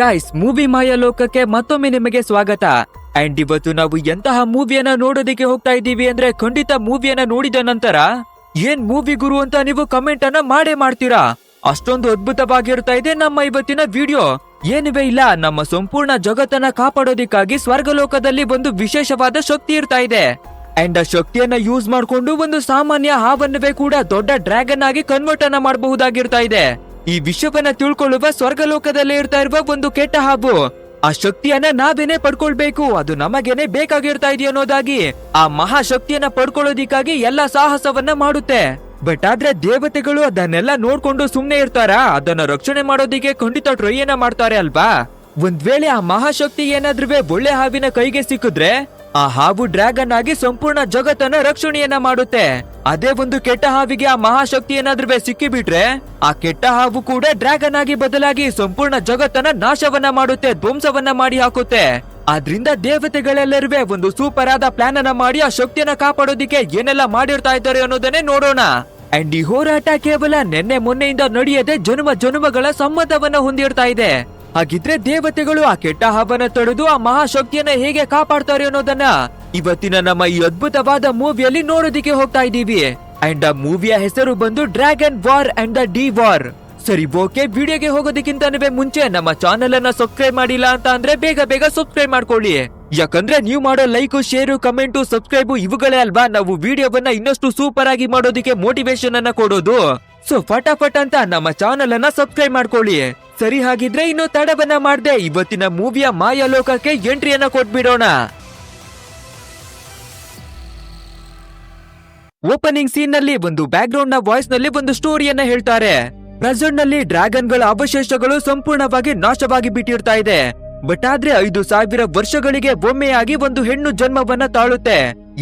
Guys movie ಮಾಯಾ ಲೋಕಕ್ಕೆ ಮತ್ತೊಮ್ಮೆ ನಿಮಗೆ ಸ್ವಾಗತ ಅಂಡ್ ಇವತ್ತು ನಾವು ಎಂತಹ ಮೂವಿಯನ್ನ ನೋಡೋದಕ್ಕೆ ಹೋಗ್ತಾ ಇದ್ದೀವಿ ಅಂದ್ರೆ ಖಂಡಿತ ಮೂವಿಯನ್ನ ನೋಡಿದ ನಂತರ ಏನ್ ಮೂವಿ ಗುರು ಅಂತ ನೀವು ಕಮೆಂಟ್ ಅನ್ನ ಮಾಡೇ ಮಾಡ್ತೀರಾ ಅಷ್ಟೊಂದು ಅದ್ಭುತವಾಗಿರ್ತಾ ಇದೆ ನಮ್ಮ ಇವತ್ತಿನ ವಿಡಿಯೋ ಏನಿವೆ ಇಲ್ಲ ನಮ್ಮ ಸಂಪೂರ್ಣ ಜಗತ್ತನ್ನ ಕಾಪಾಡೋದಿಕ್ಕಾಗಿ ಸ್ವರ್ಗಲೋಕದಲ್ಲಿ ಒಂದು ವಿಶೇಷವಾದ ಶಕ್ತಿ ಇರ್ತಾ ಇದೆ ಅಂಡ್ ಆ ಶಕ್ತಿಯನ್ನ ಯೂಸ್ ಮಾಡಿಕೊಂಡು ಒಂದು ಸಾಮಾನ್ಯ ಹಾವನ್ನವೇ ಕೂಡ ದೊಡ್ಡ ಡ್ರ್ಯಾಗನ್ ಆಗಿ ಕನ್ವರ್ಟ್ ಅನ್ನ ಮಾಡಬಹುದಾಗಿರ್ತಾ ಇದೆ ಈ ವಿಶ್ವವನ್ನ ತಿಳ್ಕೊಳ್ಳುವ ಸ್ವರ್ಗಲೋಕದಲ್ಲಿ ಇರ್ತಾ ಇರುವ ಒಂದು ಕೆಟ್ಟ ಹಾಬು ಆ ಶಕ್ತಿಯನ್ನ ನಾವೇನೆ ಪಡ್ಕೊಳ್ಬೇಕು ಅದು ನಮಗೇನೆ ಬೇಕಾಗಿರ್ತಾ ಇದೆಯನ್ನೋದಾಗಿ ಅನ್ನೋದಾಗಿ ಆ ಮಹಾಶಕ್ತಿಯನ್ನ ಪಡ್ಕೊಳ್ಳೋದಿಕ್ಕಾಗಿ ಎಲ್ಲಾ ಸಾಹಸವನ್ನ ಮಾಡುತ್ತೆ ಬಟ್ ಆದ್ರೆ ದೇವತೆಗಳು ಅದನ್ನೆಲ್ಲ ನೋಡ್ಕೊಂಡು ಸುಮ್ನೆ ಇರ್ತಾರಾ ಅದನ್ನ ರಕ್ಷಣೆ ಮಾಡೋದಿಕ್ಕೆ ಖಂಡಿತ ಏನ ಮಾಡ್ತಾರೆ ಅಲ್ವಾ ಒಂದ್ ವೇಳೆ ಆ ಮಹಾಶಕ್ತಿ ಏನಾದ್ರೂ ಒಳ್ಳೆ ಹಾವಿನ ಕೈಗೆ ಸಿಕ್ಕಿದ್ರೆ ಆ ಹಾವು ಡ್ರ್ಯಾಗನ್ ಆಗಿ ಸಂಪೂರ್ಣ ಜಗತ್ತನ್ನ ರಕ್ಷಣೆಯನ್ನ ಮಾಡುತ್ತೆ ಅದೇ ಒಂದು ಕೆಟ್ಟ ಹಾವಿಗೆ ಆ ಮಹಾಶಕ್ತಿ ಏನಾದ್ರೂ ಸಿಕ್ಕಿಬಿಟ್ರೆ ಆ ಕೆಟ್ಟ ಹಾವು ಕೂಡ ಡ್ರ್ಯಾಗನ್ ಆಗಿ ಬದಲಾಗಿ ಸಂಪೂರ್ಣ ಜಗತ್ತನ್ನ ನಾಶವನ್ನ ಮಾಡುತ್ತೆ ಧ್ವಂಸವನ್ನ ಮಾಡಿ ಹಾಕುತ್ತೆ ಆದ್ರಿಂದ ದೇವತೆಗಳೆಲ್ಲರೂ ಒಂದು ಸೂಪರ್ ಆದ ಪ್ಲಾನ್ ಅನ್ನ ಮಾಡಿ ಆ ಶಕ್ತಿಯನ್ನ ಕಾಪಾಡೋದಿಕ್ಕೆ ಏನೆಲ್ಲ ಮಾಡಿರ್ತಾ ಇದ್ದಾರೆ ಅನ್ನೋದನ್ನೇ ನೋಡೋಣ ಅಂಡ್ ಈ ಹೋರಾಟ ಕೇವಲ ನಿನ್ನೆ ಮೊನ್ನೆಯಿಂದ ನಡೆಯದೆ ಜನ್ಮ ಜನ್ಮಗಳ ಸಮ್ಮತವನ್ನ ಹೊಂದಿರ್ತಾ ಇದೆ ಹಾಗಿದ್ರೆ ದೇವತೆಗಳು ಆ ಕೆಟ್ಟ ಹಬ್ಬನ ತಡೆದು ಆ ಮಹಾಶಕ್ತಿಯನ್ನ ಹೇಗೆ ಕಾಪಾಡ್ತಾರೆ ಅನ್ನೋದನ್ನ ಇವತ್ತಿನ ನಮ್ಮ ಈ ಅದ್ಭುತವಾದ ಮೂವಿಯಲ್ಲಿ ನೋಡೋದಿಕ್ಕೆ ಹೋಗ್ತಾ ಇದ್ದೀವಿ ಅಂಡ್ ಆ ಮೂವಿಯ ಹೆಸರು ಬಂದು dragon war and the D war ಸರಿ ಓಕೆ ವಿಡಿಯೋಗೆ ಹೋಗೋದಕ್ಕಿಂತ ಮುಂಚೆ ನಮ್ಮ ಚಾನೆಲ್ ಅನ್ನ ಸಬ್ಸ್ಕ್ರೈಬ್ ಮಾಡಿಲ್ಲ ಅಂತ ಅಂದ್ರೆ ಬೇಗ ಬೇಗ ಸಬ್ಸ್ಕ್ರೈಬ್ ಮಾಡ್ಕೊಳ್ಳಿ ಯಾಕಂದ್ರೆ ನೀವು ಮಾಡೋ ಲೈಕ್ ಶೇರು ಕಮೆಂಟು ಸಬ್ಸ್ಕ್ರೈಬ್ ಇವುಗಳೇ ಅಲ್ವಾ ನಾವು ವಿಡಿಯೋವನ್ನ ಇನ್ನಷ್ಟು ಸೂಪರ್ ಆಗಿ ಮಾಡೋದಕ್ಕೆ ಮೋಟಿವೇಶನ್ ಅನ್ನ ಕೊಡೋದು ಸೊ ಫಟಾಫಟ್ ಅಂತ ನಮ್ಮ ಚಾನೆಲ್ ಅನ್ನ ಸಬ್ಸ್ಕ್ರೈಬ್ ಮಾಡ್ಕೊಳ್ಳಿ ಸರಿ ಹಾಗಿದ್ರೆ ಇನ್ನು ತಡವನ್ನ ಮಾಡ್ದೆ ಇವತ್ತಿನ ಮೂವಿಯ ಮಾಯಾಲೋಕಕ್ಕೆ ಲೋಕಕ್ಕೆ ಎಂಟ್ರಿಯನ್ನ ಕೊಟ್ಬಿಡೋಣ ಓಪನಿಂಗ್ ಸೀನ್ ನಲ್ಲಿ ಒಂದು ಬ್ಯಾಕ್ ಗ್ರೌಂಡ್ ನ ವಾಯ್ಸ್ ನಲ್ಲಿ ಒಂದು ಸ್ಟೋರಿಯನ್ನ ಹೇಳ್ತಾರೆ ಪ್ರೆಸೆಂಟ್ ನಲ್ಲಿ ಡ್ರ್ಯಾಗನ್ ಗಳ ಅವಶೇಷಗಳು ಸಂಪೂರ್ಣವಾಗಿ ನಾಶವಾಗಿ ಬಿಟ್ಟಿರ್ತಾ ಇದೆ ಬಟ್ ಆದ್ರೆ ಐದು ಸಾವಿರ ವರ್ಷಗಳಿಗೆ ಒಮ್ಮೆಯಾಗಿ ಒಂದು ಹೆಣ್ಣು ಜನ್ಮವನ್ನ ತಾಳುತ್ತೆ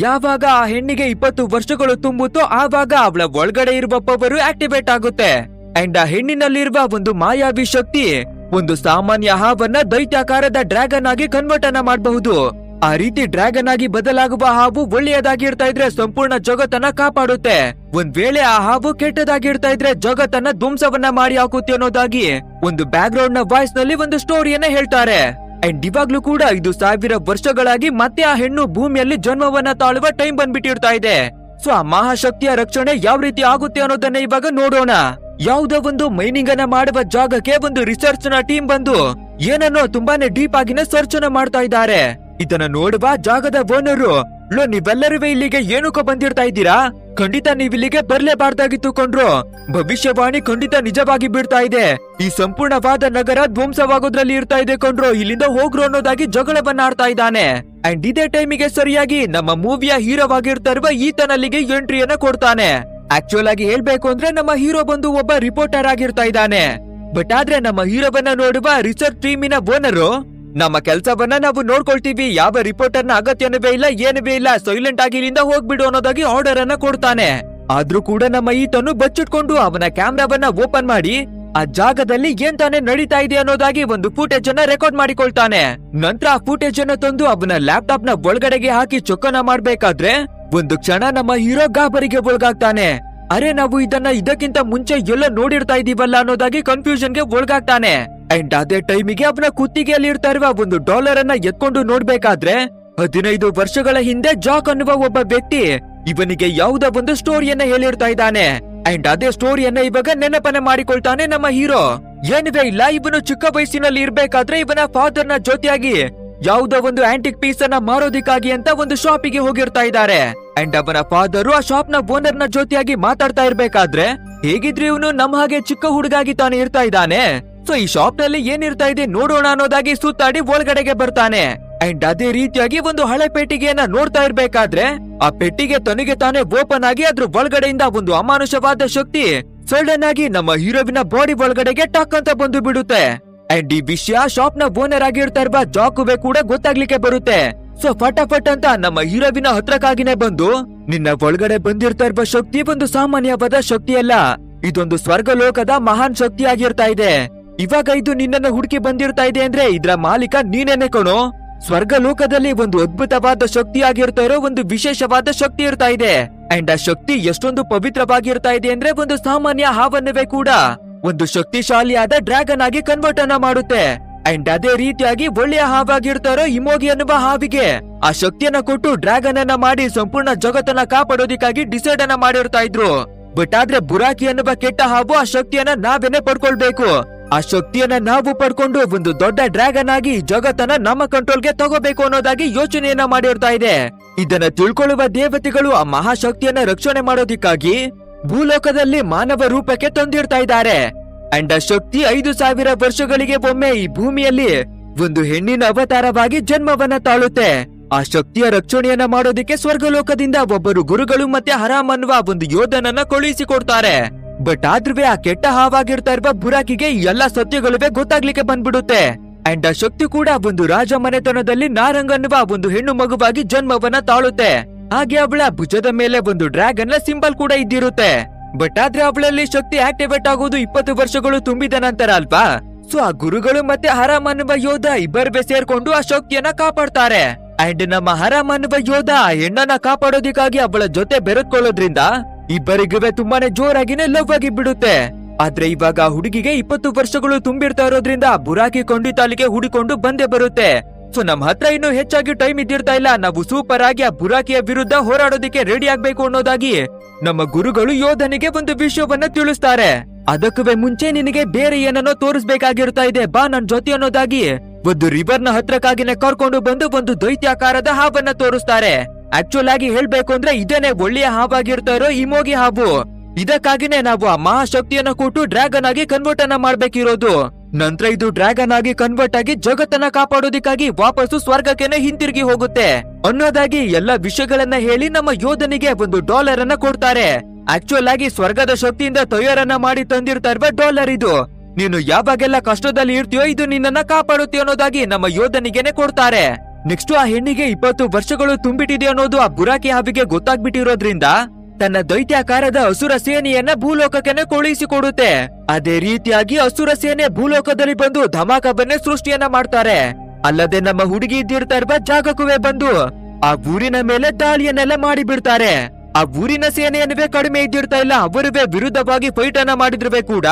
ಯಾವಾಗ ಆ ಹೆಣ್ಣಿಗೆ ಇಪ್ಪತ್ತು ವರ್ಷಗಳು ತುಂಬುತ್ತೋ ಆವಾಗ ಅವಳ ಒಳಗಡೆ ಇರುವ ಪವರು ಆಕ್ಟಿವೇಟ್ ಆಗುತ್ತೆ ಅಂಡ್ ಆ ಹೆಣ್ಣಿನಲ್ಲಿರುವ ಒಂದು ಮಾಯಾವಿ ಶಕ್ತಿ ಒಂದು ಸಾಮಾನ್ಯ ಹಾವನ್ನ ದೈತ್ಯಾಕಾರದ ಡ್ರ್ಯಾಗನ್ ಆಗಿ ಕನ್ವರ್ಟ್ ಅನ್ನ ಮಾಡಬಹುದು ಆ ರೀತಿ ಡ್ರ್ಯಾಗನ್ ಆಗಿ ಬದಲಾಗುವ ಹಾವು ಒಳ್ಳೆಯದಾಗಿರ್ತಾ ಇದ್ರೆ ಸಂಪೂರ್ಣ ಜಗತ್ತನ್ನ ಕಾಪಾಡುತ್ತೆ ಒಂದ್ ವೇಳೆ ಆ ಹಾವು ಕೆಟ್ಟದಾಗಿರ್ತಾ ಇದ್ರೆ ಜಗತ್ತನ್ನ ಧ್ವಂಸವನ್ನ ಮಾಡಿ ಹಾಕುತ್ತೆ ಅನ್ನೋದಾಗಿ ಒಂದು ಬ್ಯಾಕ್ ಗ್ರೌಂಡ್ ನ ವಾಯ್ಸ್ ನಲ್ಲಿ ಒಂದು ಸ್ಟೋರಿಯನ್ನ ಹೇಳ್ತಾರೆ ಅಂಡ್ ಇವಾಗ್ಲೂ ಕೂಡ ಇದು ಸಾವಿರ ವರ್ಷಗಳಾಗಿ ಮತ್ತೆ ಆ ಹೆಣ್ಣು ಭೂಮಿಯಲ್ಲಿ ಜನ್ಮವನ್ನ ತಾಳುವ ಟೈಮ್ ಬಂದ್ಬಿಟ್ಟಿರ್ತಾ ಇದೆ ಸೊ ಆ ಮಹಾಶಕ್ತಿಯ ರಕ್ಷಣೆ ಯಾವ ರೀತಿ ಆಗುತ್ತೆ ಅನ್ನೋದನ್ನ ಇವಾಗ ನೋಡೋಣ ಯಾವುದೋ ಒಂದು ಮೈನಿಂಗ್ ಅನ್ನ ಮಾಡುವ ಜಾಗಕ್ಕೆ ಒಂದು ರಿಸರ್ಚ್ ನ ಟೀಮ್ ಬಂದು ಏನನ್ನೋ ತುಂಬಾನೇ ಡೀಪ್ ಆಗಿನ ಸರ್ಚ್ ಮಾಡ್ತಾ ಇದ್ದಾರೆ ಇದನ್ನ ನೋಡುವ ಜಾಗದ ಓನರು ಲೋ ನೀವೆಲ್ಲರೂ ಇಲ್ಲಿಗೆ ಏನಕ್ಕೋ ಬಂದಿರ್ತಾ ಇದ್ದೀರಾ ಖಂಡಿತ ನೀವಿಲ್ಲಿಗೆ ಬರ್ಲೇಬಾರ್ದಾಗಿತ್ತು ಕೊಂಡ್ರು ಭವಿಷ್ಯವಾಣಿ ಖಂಡಿತ ನಿಜವಾಗಿ ಬಿಡ್ತಾ ಇದೆ ಈ ಸಂಪೂರ್ಣವಾದ ನಗರ ಧ್ವಂಸವಾಗೋದ್ರಲ್ಲಿ ಇರ್ತಾ ಇದೆ ಕೊಂಡ್ರು ಇಲ್ಲಿಂದ ಹೋಗ್ರು ಅನ್ನೋದಾಗಿ ಜಗಳವನ್ನ ಆಡ್ತಾ ಇದ್ದಾನೆ ಅಂಡ್ ಇದೇ ಟೈಮಿಗೆ ಸರಿಯಾಗಿ ನಮ್ಮ ಮೂವಿಯ ಹೀರೋವಾಗಿರ್ತಿರುವ ಇರುವ ಈತನಲ್ಲಿಗೆ ಎಂಟ್ರಿಯನ್ನ ಕೊಡ್ತಾನೆ ಆಕ್ಚುಯಲ್ ಆಗಿ ಹೇಳ್ಬೇಕು ಅಂದ್ರೆ ನಮ್ಮ ಹೀರೋ ಬಂದು ಒಬ್ಬ ರಿಪೋರ್ಟರ್ ಆಗಿರ್ತಾ ಇದ್ದಾನೆ ಬಟ್ ಆದ್ರೆ ನಮ್ಮ ಹೀರೋವನ್ನ ನೋಡುವ ರಿಸರ್ಚ್ ಟೀಮಿನ ಓನರು ನಮ್ಮ ಕೆಲಸವನ್ನ ನಾವು ನೋಡ್ಕೊಳ್ತೀವಿ ಯಾವ ರಿಪೋರ್ಟರ್ನ ಅಗತ್ಯನವೇ ಇಲ್ಲ ಏನವೇ ಇಲ್ಲ ಸೈಲೆಂಟ್ ಆಗಿ ಇಲ್ಲಿಂದ ಹೋಗ್ಬಿಡು ಅನ್ನೋದಾಗಿ ಆರ್ಡರ್ ಅನ್ನ ಕೊಡ್ತಾನೆ ಆದ್ರೂ ಕೂಡ ನಮ್ಮ ಈತನು ಬಚ್ಚಿಟ್ಕೊಂಡು ಅವನ ಕ್ಯಾಮ್ರಾವನ್ನ ಓಪನ್ ಮಾಡಿ ಆ ಜಾಗದಲ್ಲಿ ಏನ್ ನಡೀತಾ ಇದೆ ಅನ್ನೋದಾಗಿ ಒಂದು ಫೂಟೇಜ್ ಅನ್ನ ರೆಕಾರ್ಡ್ ಮಾಡಿಕೊಳ್ತಾನೆ ನಂತರ ಆ ಫೂಟೇಜ್ ಅನ್ನ ತಂದು ಅವನ ಲ್ಯಾಪ್ಟಾಪ್ ನ ಒಳಗಡೆಗೆ ಹಾಕಿ ಚೊಕ್ಕನ ಮಾಡ್ಬೇಕಾದ್ರೆ ಒಂದು ಕ್ಷಣ ನಮ್ಮ ಹೀರೋ ಗಾಬರಿಗೆ ಒಳಗಾಗ್ತಾನೆ ಅರೆ ನಾವು ಇದನ್ನ ಇದಕ್ಕಿಂತ ಮುಂಚೆ ಎಲ್ಲ ನೋಡಿರ್ತಾ ಇದೀವಲ್ಲ ಅನ್ನೋದಾಗಿ ಕನ್ಫ್ಯೂಷನ್ ಗೆ ಒಳಗಾಗ್ತಾನೆ ಅಂಡ್ ಅದೇ ಟೈಮಿಗೆ ಅವನ ಕುತ್ತಿಗೆಯಲ್ಲಿ ಇರ್ತಾ ಇರುವ ಒಂದು ಡಾಲರ್ ಅನ್ನ ಎತ್ಕೊಂಡು ನೋಡ್ಬೇಕಾದ್ರೆ ಹದಿನೈದು ವರ್ಷಗಳ ಹಿಂದೆ ಜಾಕ್ ಅನ್ನುವ ಒಬ್ಬ ವ್ಯಕ್ತಿ ಇವನಿಗೆ ಯಾವುದೋ ಒಂದು ಸ್ಟೋರಿಯನ್ನ ಹೇಳಿರ್ತಾ ಇದ್ದಾನೆ ಅಂಡ್ ಅದೇ ಸ್ಟೋರಿಯನ್ನ ಇವಾಗ ನೆನಪನೆ ಮಾಡಿಕೊಳ್ತಾನೆ ನಮ್ಮ ಹೀರೋ ಏನಿದೆ ಇಲ್ಲ ಇವನು ಚಿಕ್ಕ ವಯಸ್ಸಿನಲ್ಲಿ ಇರ್ಬೇಕಾದ್ರೆ ಇವನ ಫಾದರ್ ನ ಜೊತೆಯಾಗಿ ಯಾವ್ದೋ ಒಂದು ಆಂಟಿಕ್ ಪೀಸ್ ಅನ್ನ ಮಾರೋದಿಕ್ಕಾಗಿ ಅಂತ ಒಂದು ಶಾಪಿಗೆ ಹೋಗಿರ್ತಾ ಇದ್ದಾರೆ ಅಂಡ್ ಅವನ ಫಾದರ್ ಆ ಶಾಪ್ ನ ಓನರ್ ನ ಜೊತೆಯಾಗಿ ಮಾತಾಡ್ತಾ ಇರ್ಬೇಕಾದ್ರೆ ಹೇಗಿದ್ರೆ ಇವನು ನಮ್ಮ ಹಾಗೆ ಚಿಕ್ಕ ಹುಡುಗಾಗಿ ತಾನೇ ಇರ್ತಾ ಇದ್ದಾನೆ ಸೊ ಈ ಶಾಪ್ ನಲ್ಲಿ ಏನಿರ್ತಾ ಇದೆ ನೋಡೋಣ ಅನ್ನೋದಾಗಿ ಸುತ್ತಾಡಿ ಒಳಗಡೆಗೆ ಬರ್ತಾನೆ ಅಂಡ್ ಅದೇ ರೀತಿಯಾಗಿ ಒಂದು ಹಳೆ ಪೆಟ್ಟಿಗೆಯನ್ನ ನೋಡ್ತಾ ಇರ್ಬೇಕಾದ್ರೆ ಆ ಪೆಟ್ಟಿಗೆ ತನಗೆ ತಾನೇ ಓಪನ್ ಆಗಿ ಅದ್ರ ಒಳಗಡೆಯಿಂದ ಒಂದು ಅಮಾನುಷವಾದ ಶಕ್ತಿ ಸಡನ್ ಆಗಿ ನಮ್ಮ ಹೀರೋವಿನ ಬಾಡಿ ಒಳಗಡೆಗೆ ಟಕ್ ಅಂತ ಬಂದು ಬಿಡುತ್ತೆ ಅಂಡ್ ಈ ವಿಷಯ ಶಾಪ್ ನ ಓನರ್ ಆಗಿರ್ತಾ ಇರುವ ಜಾಕುವೆ ಕೂಡ ಗೊತ್ತಾಗ್ಲಿಕ್ಕೆ ಬರುತ್ತೆ ಸೊ ಫಟಾಫಟ್ ಅಂತ ನಮ್ಮ ಹೀರೋವಿನ ಹತ್ರಕ್ಕಾಗಿನೇ ಬಂದು ನಿನ್ನ ಒಳಗಡೆ ಬಂದಿರ್ತಾ ಇರುವ ಶಕ್ತಿ ಒಂದು ಸಾಮಾನ್ಯವಾದ ಶಕ್ತಿ ಅಲ್ಲ ಇದೊಂದು ಸ್ವರ್ಗ ಲೋಕದ ಮಹಾನ್ ಶಕ್ತಿ ಆಗಿರ್ತಾ ಇದೆ ಇವಾಗ ಇದು ನಿನ್ನನ್ನು ಹುಡುಕಿ ಬಂದಿರ್ತಾ ಇದೆ ಅಂದ್ರೆ ಇದ್ರ ಮಾಲೀಕ ನೀನೇನೆ ಕಣೋ ಸ್ವರ್ಗ ಲೋಕದಲ್ಲಿ ಒಂದು ಅದ್ಭುತವಾದ ಶಕ್ತಿ ಆಗಿರ್ತಾ ಇರೋ ಒಂದು ವಿಶೇಷವಾದ ಶಕ್ತಿ ಇರ್ತಾ ಇದೆ ಅಂಡ್ ಆ ಶಕ್ತಿ ಎಷ್ಟೊಂದು ಪವಿತ್ರವಾಗಿರ್ತಾ ಇದೆ ಅಂದ್ರೆ ಒಂದು ಸಾಮಾನ್ಯ ಹಾವನ್ನವೇ ಕೂಡ ಒಂದು ಶಕ್ತಿಶಾಲಿಯಾದ ಡ್ರ್ಯಾಗನ್ ಆಗಿ ಕನ್ವರ್ಟ್ ಅನ್ನ ಮಾಡುತ್ತೆ ಅಂಡ್ ಅದೇ ರೀತಿಯಾಗಿ ಒಳ್ಳೆಯ ಹಾವಾಗಿರ್ತಾರೋ ಇಮೋಗಿ ಎನ್ನುವ ಹಾವಿಗೆ ಆ ಶಕ್ತಿಯನ್ನ ಕೊಟ್ಟು ಡ್ರ್ಯಾಗನ್ ಅನ್ನ ಮಾಡಿ ಸಂಪೂರ್ಣ ಜಗತ್ತನ್ನ ಕಾಪಾಡೋದಿಕ್ಕಾಗಿ ಡಿಸೈಡ್ ಅನ್ನ ಮಾಡಿರ್ತಾ ಇದ್ರು ಬಟ್ ಆದ್ರೆ ಬುರಾಕಿ ಎನ್ನುವ ಕೆಟ್ಟ ಹಾವು ಆ ಶಕ್ತಿಯನ್ನ ನಾವೇನೆ ಪಡ್ಕೊಳ್ಬೇಕು ಆ ಶಕ್ತಿಯನ್ನ ನಾವು ಪಡ್ಕೊಂಡು ಒಂದು ದೊಡ್ಡ ಡ್ರ್ಯಾಗನ್ ಆಗಿ ಜಗತ್ತನ್ನ ನಮ್ಮ ಕಂಟ್ರೋಲ್ಗೆ ತಗೋಬೇಕು ಅನ್ನೋದಾಗಿ ಯೋಚನೆಯನ್ನ ಮಾಡಿರ್ತಾ ಇದೆ ಇದನ್ನ ತಿಳ್ಕೊಳ್ಳುವ ದೇವತೆಗಳು ಆ ಮಹಾಶಕ್ತಿಯನ್ನ ರಕ್ಷಣೆ ಮಾಡೋದಿಕ್ಕಾಗಿ ಭೂಲೋಕದಲ್ಲಿ ಮಾನವ ರೂಪಕ್ಕೆ ತಂದಿರ್ತಾ ಇದ್ದಾರೆ ಅಂಡ ಶಕ್ತಿ ಐದು ಸಾವಿರ ವರ್ಷಗಳಿಗೆ ಒಮ್ಮೆ ಈ ಭೂಮಿಯಲ್ಲಿ ಒಂದು ಹೆಣ್ಣಿನ ಅವತಾರವಾಗಿ ಜನ್ಮವನ್ನ ತಾಳುತ್ತೆ ಆ ಶಕ್ತಿಯ ರಕ್ಷಣೆಯನ್ನ ಮಾಡೋದಿಕ್ಕೆ ಸ್ವರ್ಗಲೋಕದಿಂದ ಒಬ್ಬರು ಗುರುಗಳು ಮತ್ತೆ ಹರಾಮ್ ಅನ್ನುವ ಒಂದು ಯೋಧನನ್ನ ಕಳುಹಿಸಿಕೊಡ್ತಾರೆ ಬಟ್ ಆದ್ರೂ ಆ ಕೆಟ್ಟ ಹಾವಾಗಿರ್ತಾ ಇರುವ ಬುರಾಕಿಗೆ ಎಲ್ಲಾ ಸತ್ಯಗಳುವೆ ಗೊತ್ತಾಗ್ಲಿಕ್ಕೆ ಬಂದ್ಬಿಡುತ್ತೆ ಅಂಡ್ ಆ ಶಕ್ತಿ ಕೂಡ ಒಂದು ರಾಜ ಮನೆತನದಲ್ಲಿ ನಾರಂಗ್ ಅನ್ನುವ ಒಂದು ಹೆಣ್ಣು ಮಗುವಾಗಿ ಜನ್ಮವನ್ನ ತಾಳುತ್ತೆ ಹಾಗೆ ಅವಳ ಭುಜದ ಮೇಲೆ ಒಂದು ಡ್ರ್ಯಾಗನ್ ನ ಸಿಂಬಲ್ ಕೂಡ ಇದ್ದಿರುತ್ತೆ ಬಟ್ ಆದ್ರೆ ಅವಳಲ್ಲಿ ಶಕ್ತಿ ಆಕ್ಟಿವೇಟ್ ಆಗೋದು ಇಪ್ಪತ್ತು ವರ್ಷಗಳು ತುಂಬಿದ ನಂತರ ಅಲ್ವಾ ಸೊ ಆ ಗುರುಗಳು ಮತ್ತೆ ಹರಾಮ್ ಯೋಧ ಇಬ್ಬರೇ ಸೇರ್ಕೊಂಡು ಆ ಶಕ್ತಿಯನ್ನ ಕಾಪಾಡ್ತಾರೆ ಅಂಡ್ ನಮ್ಮ ಹರಾಮ್ ಅನ್ನುವ ಯೋಧ ಆ ಹೆಣ್ಣನ್ನ ಕಾಪಾಡೋದಿಕ್ಕಾಗಿ ಅವಳ ಜೊತೆ ಬೆರೆತ್ಕೊಳ್ಳೋದ್ರಿಂದ ಇಬ್ಬರಿಗೂ ತುಂಬಾನೇ ಜೋರಾಗಿನೇ ಲವ್ ಆಗಿ ಬಿಡುತ್ತೆ ಆದ್ರೆ ಇವಾಗ ಹುಡುಗಿಗೆ ಇಪ್ಪತ್ತು ವರ್ಷಗಳು ತುಂಬಿರ್ತಾ ಇರೋದ್ರಿಂದ ಬುರಾಕಿ ಕೊಂಡಿತಾಲಿಗೆ ಹುಡುಕೊಂಡು ಬಂದೇ ಬರುತ್ತೆ ಸೊ ನಮ್ಮ ಹತ್ರ ಇನ್ನು ಹೆಚ್ಚಾಗಿ ಟೈಮ್ ಇದ್ದಿರ್ತಾ ಇಲ್ಲ ನಾವು ಸೂಪರ್ ಆಗಿ ಆ ಬುರಾಕಿಯ ವಿರುದ್ಧ ಹೋರಾಡೋದಕ್ಕೆ ರೆಡಿ ಆಗ್ಬೇಕು ಅನ್ನೋದಾಗಿ ನಮ್ಮ ಗುರುಗಳು ಯೋಧನಿಗೆ ಒಂದು ವಿಷಯವನ್ನ ತಿಳಿಸ್ತಾರೆ ಅದಕ್ಕೂ ಮುಂಚೆ ನಿನಗೆ ಬೇರೆ ಏನನ್ನೋ ತೋರಿಸ್ಬೇಕಾಗಿರ್ತಾ ಇದೆ ಬಾ ನನ್ ಜೊತೆ ಅನ್ನೋದಾಗಿ ಒಂದು ರಿವರ್ ನ ಕರ್ಕೊಂಡು ಬಂದು ಒಂದು ದೈತ್ಯಾಕಾರದ ಹಾವನ್ನ ತೋರಿಸ್ತಾರೆ ಆಕ್ಚುಲ್ ಆಗಿ ಹೇಳ್ಬೇಕು ಅಂದ್ರೆ ಇದನ್ನೇ ಒಳ್ಳೆಯ ಹಾವಾಗಿರ್ತಾ ಇರೋ ಇಮೋಗಿ ಹಾವು ಇದಕ್ಕಾಗಿನೇ ನಾವು ಆ ಮಹಾಶಕ್ತಿಯನ್ನು ಕೊಟ್ಟು ಡ್ರ್ಯಾಗನ್ ಆಗಿ ಕನ್ವರ್ಟ್ ಅನ್ನ ಮಾಡ್ಬೇಕಿರೋದು ನಂತರ ಇದು ಡ್ರ್ಯಾಗನ್ ಆಗಿ ಕನ್ವರ್ಟ್ ಆಗಿ ಜಗತ್ತನ್ನ ಕಾಪಾಡೋದಿಕ್ಕಾಗಿ ವಾಪಸ್ಸು ಸ್ವರ್ಗಕ್ಕೆನೆ ಹಿಂತಿರುಗಿ ಹೋಗುತ್ತೆ ಅನ್ನೋದಾಗಿ ಎಲ್ಲಾ ವಿಷಯಗಳನ್ನ ಹೇಳಿ ನಮ್ಮ ಯೋಧನಿಗೆ ಒಂದು ಡಾಲರ್ ಅನ್ನ ಕೊಡ್ತಾರೆ ಆಕ್ಚುಯಲ್ ಆಗಿ ಸ್ವರ್ಗದ ಶಕ್ತಿಯಿಂದ ತಯಾರನ್ನ ಮಾಡಿ ತಂದಿರ್ತಾರೆ ಡಾಲರ್ ಇದು ನೀನು ಯಾವಾಗೆಲ್ಲ ಕಷ್ಟದಲ್ಲಿ ಇರ್ತೀಯೋ ಇದು ನಿನ್ನನ್ನ ಕಾಪಾಡುತ್ತೆ ಅನ್ನೋದಾಗಿ ನಮ್ಮ ಯೋಧನಿಗೆನೆ ಕೊಡ್ತಾರೆ ನೆಕ್ಸ್ಟ್ ಆ ಹೆಣ್ಣಿಗೆ ಇಪ್ಪತ್ತು ವರ್ಷಗಳು ತುಂಬಿಟ್ಟಿದೆ ಅನ್ನೋದು ಆ ಬುರಾಕಿ ಹಾವಿಗೆ ಗೊತ್ತಾಗ್ಬಿಟ್ಟಿರೋದ್ರಿಂದ ತನ್ನ ದೈತ್ಯಾಕಾರದ ಅಸುರ ಸೇನೆಯನ್ನ ಭೂಲೋಕಕ್ಕೆ ಕೊಡುತ್ತೆ ಅದೇ ರೀತಿಯಾಗಿ ಅಸುರ ಸೇನೆ ಭೂಲೋಕದಲ್ಲಿ ಬಂದು ಧಮಾಕವನ್ನೇ ಸೃಷ್ಟಿಯನ್ನ ಮಾಡ್ತಾರೆ ಅಲ್ಲದೆ ನಮ್ಮ ಹುಡುಗಿ ಇದ್ದಿರ್ತಾ ಇರುವ ಜಾಗಕ್ಕೂ ಬಂದು ಆ ಊರಿನ ಮೇಲೆ ದಾಳಿಯನ್ನೆಲ್ಲ ಮಾಡಿಬಿಡ್ತಾರೆ ಆ ಊರಿನ ಸೇನೆಯನ್ನೇ ಕಡಿಮೆ ಇದ್ದಿರ್ತಾ ಇಲ್ಲ ಅವರಿವೇ ವಿರುದ್ಧವಾಗಿ ಫೈಟ್ ಅನ್ನ ಕೂಡ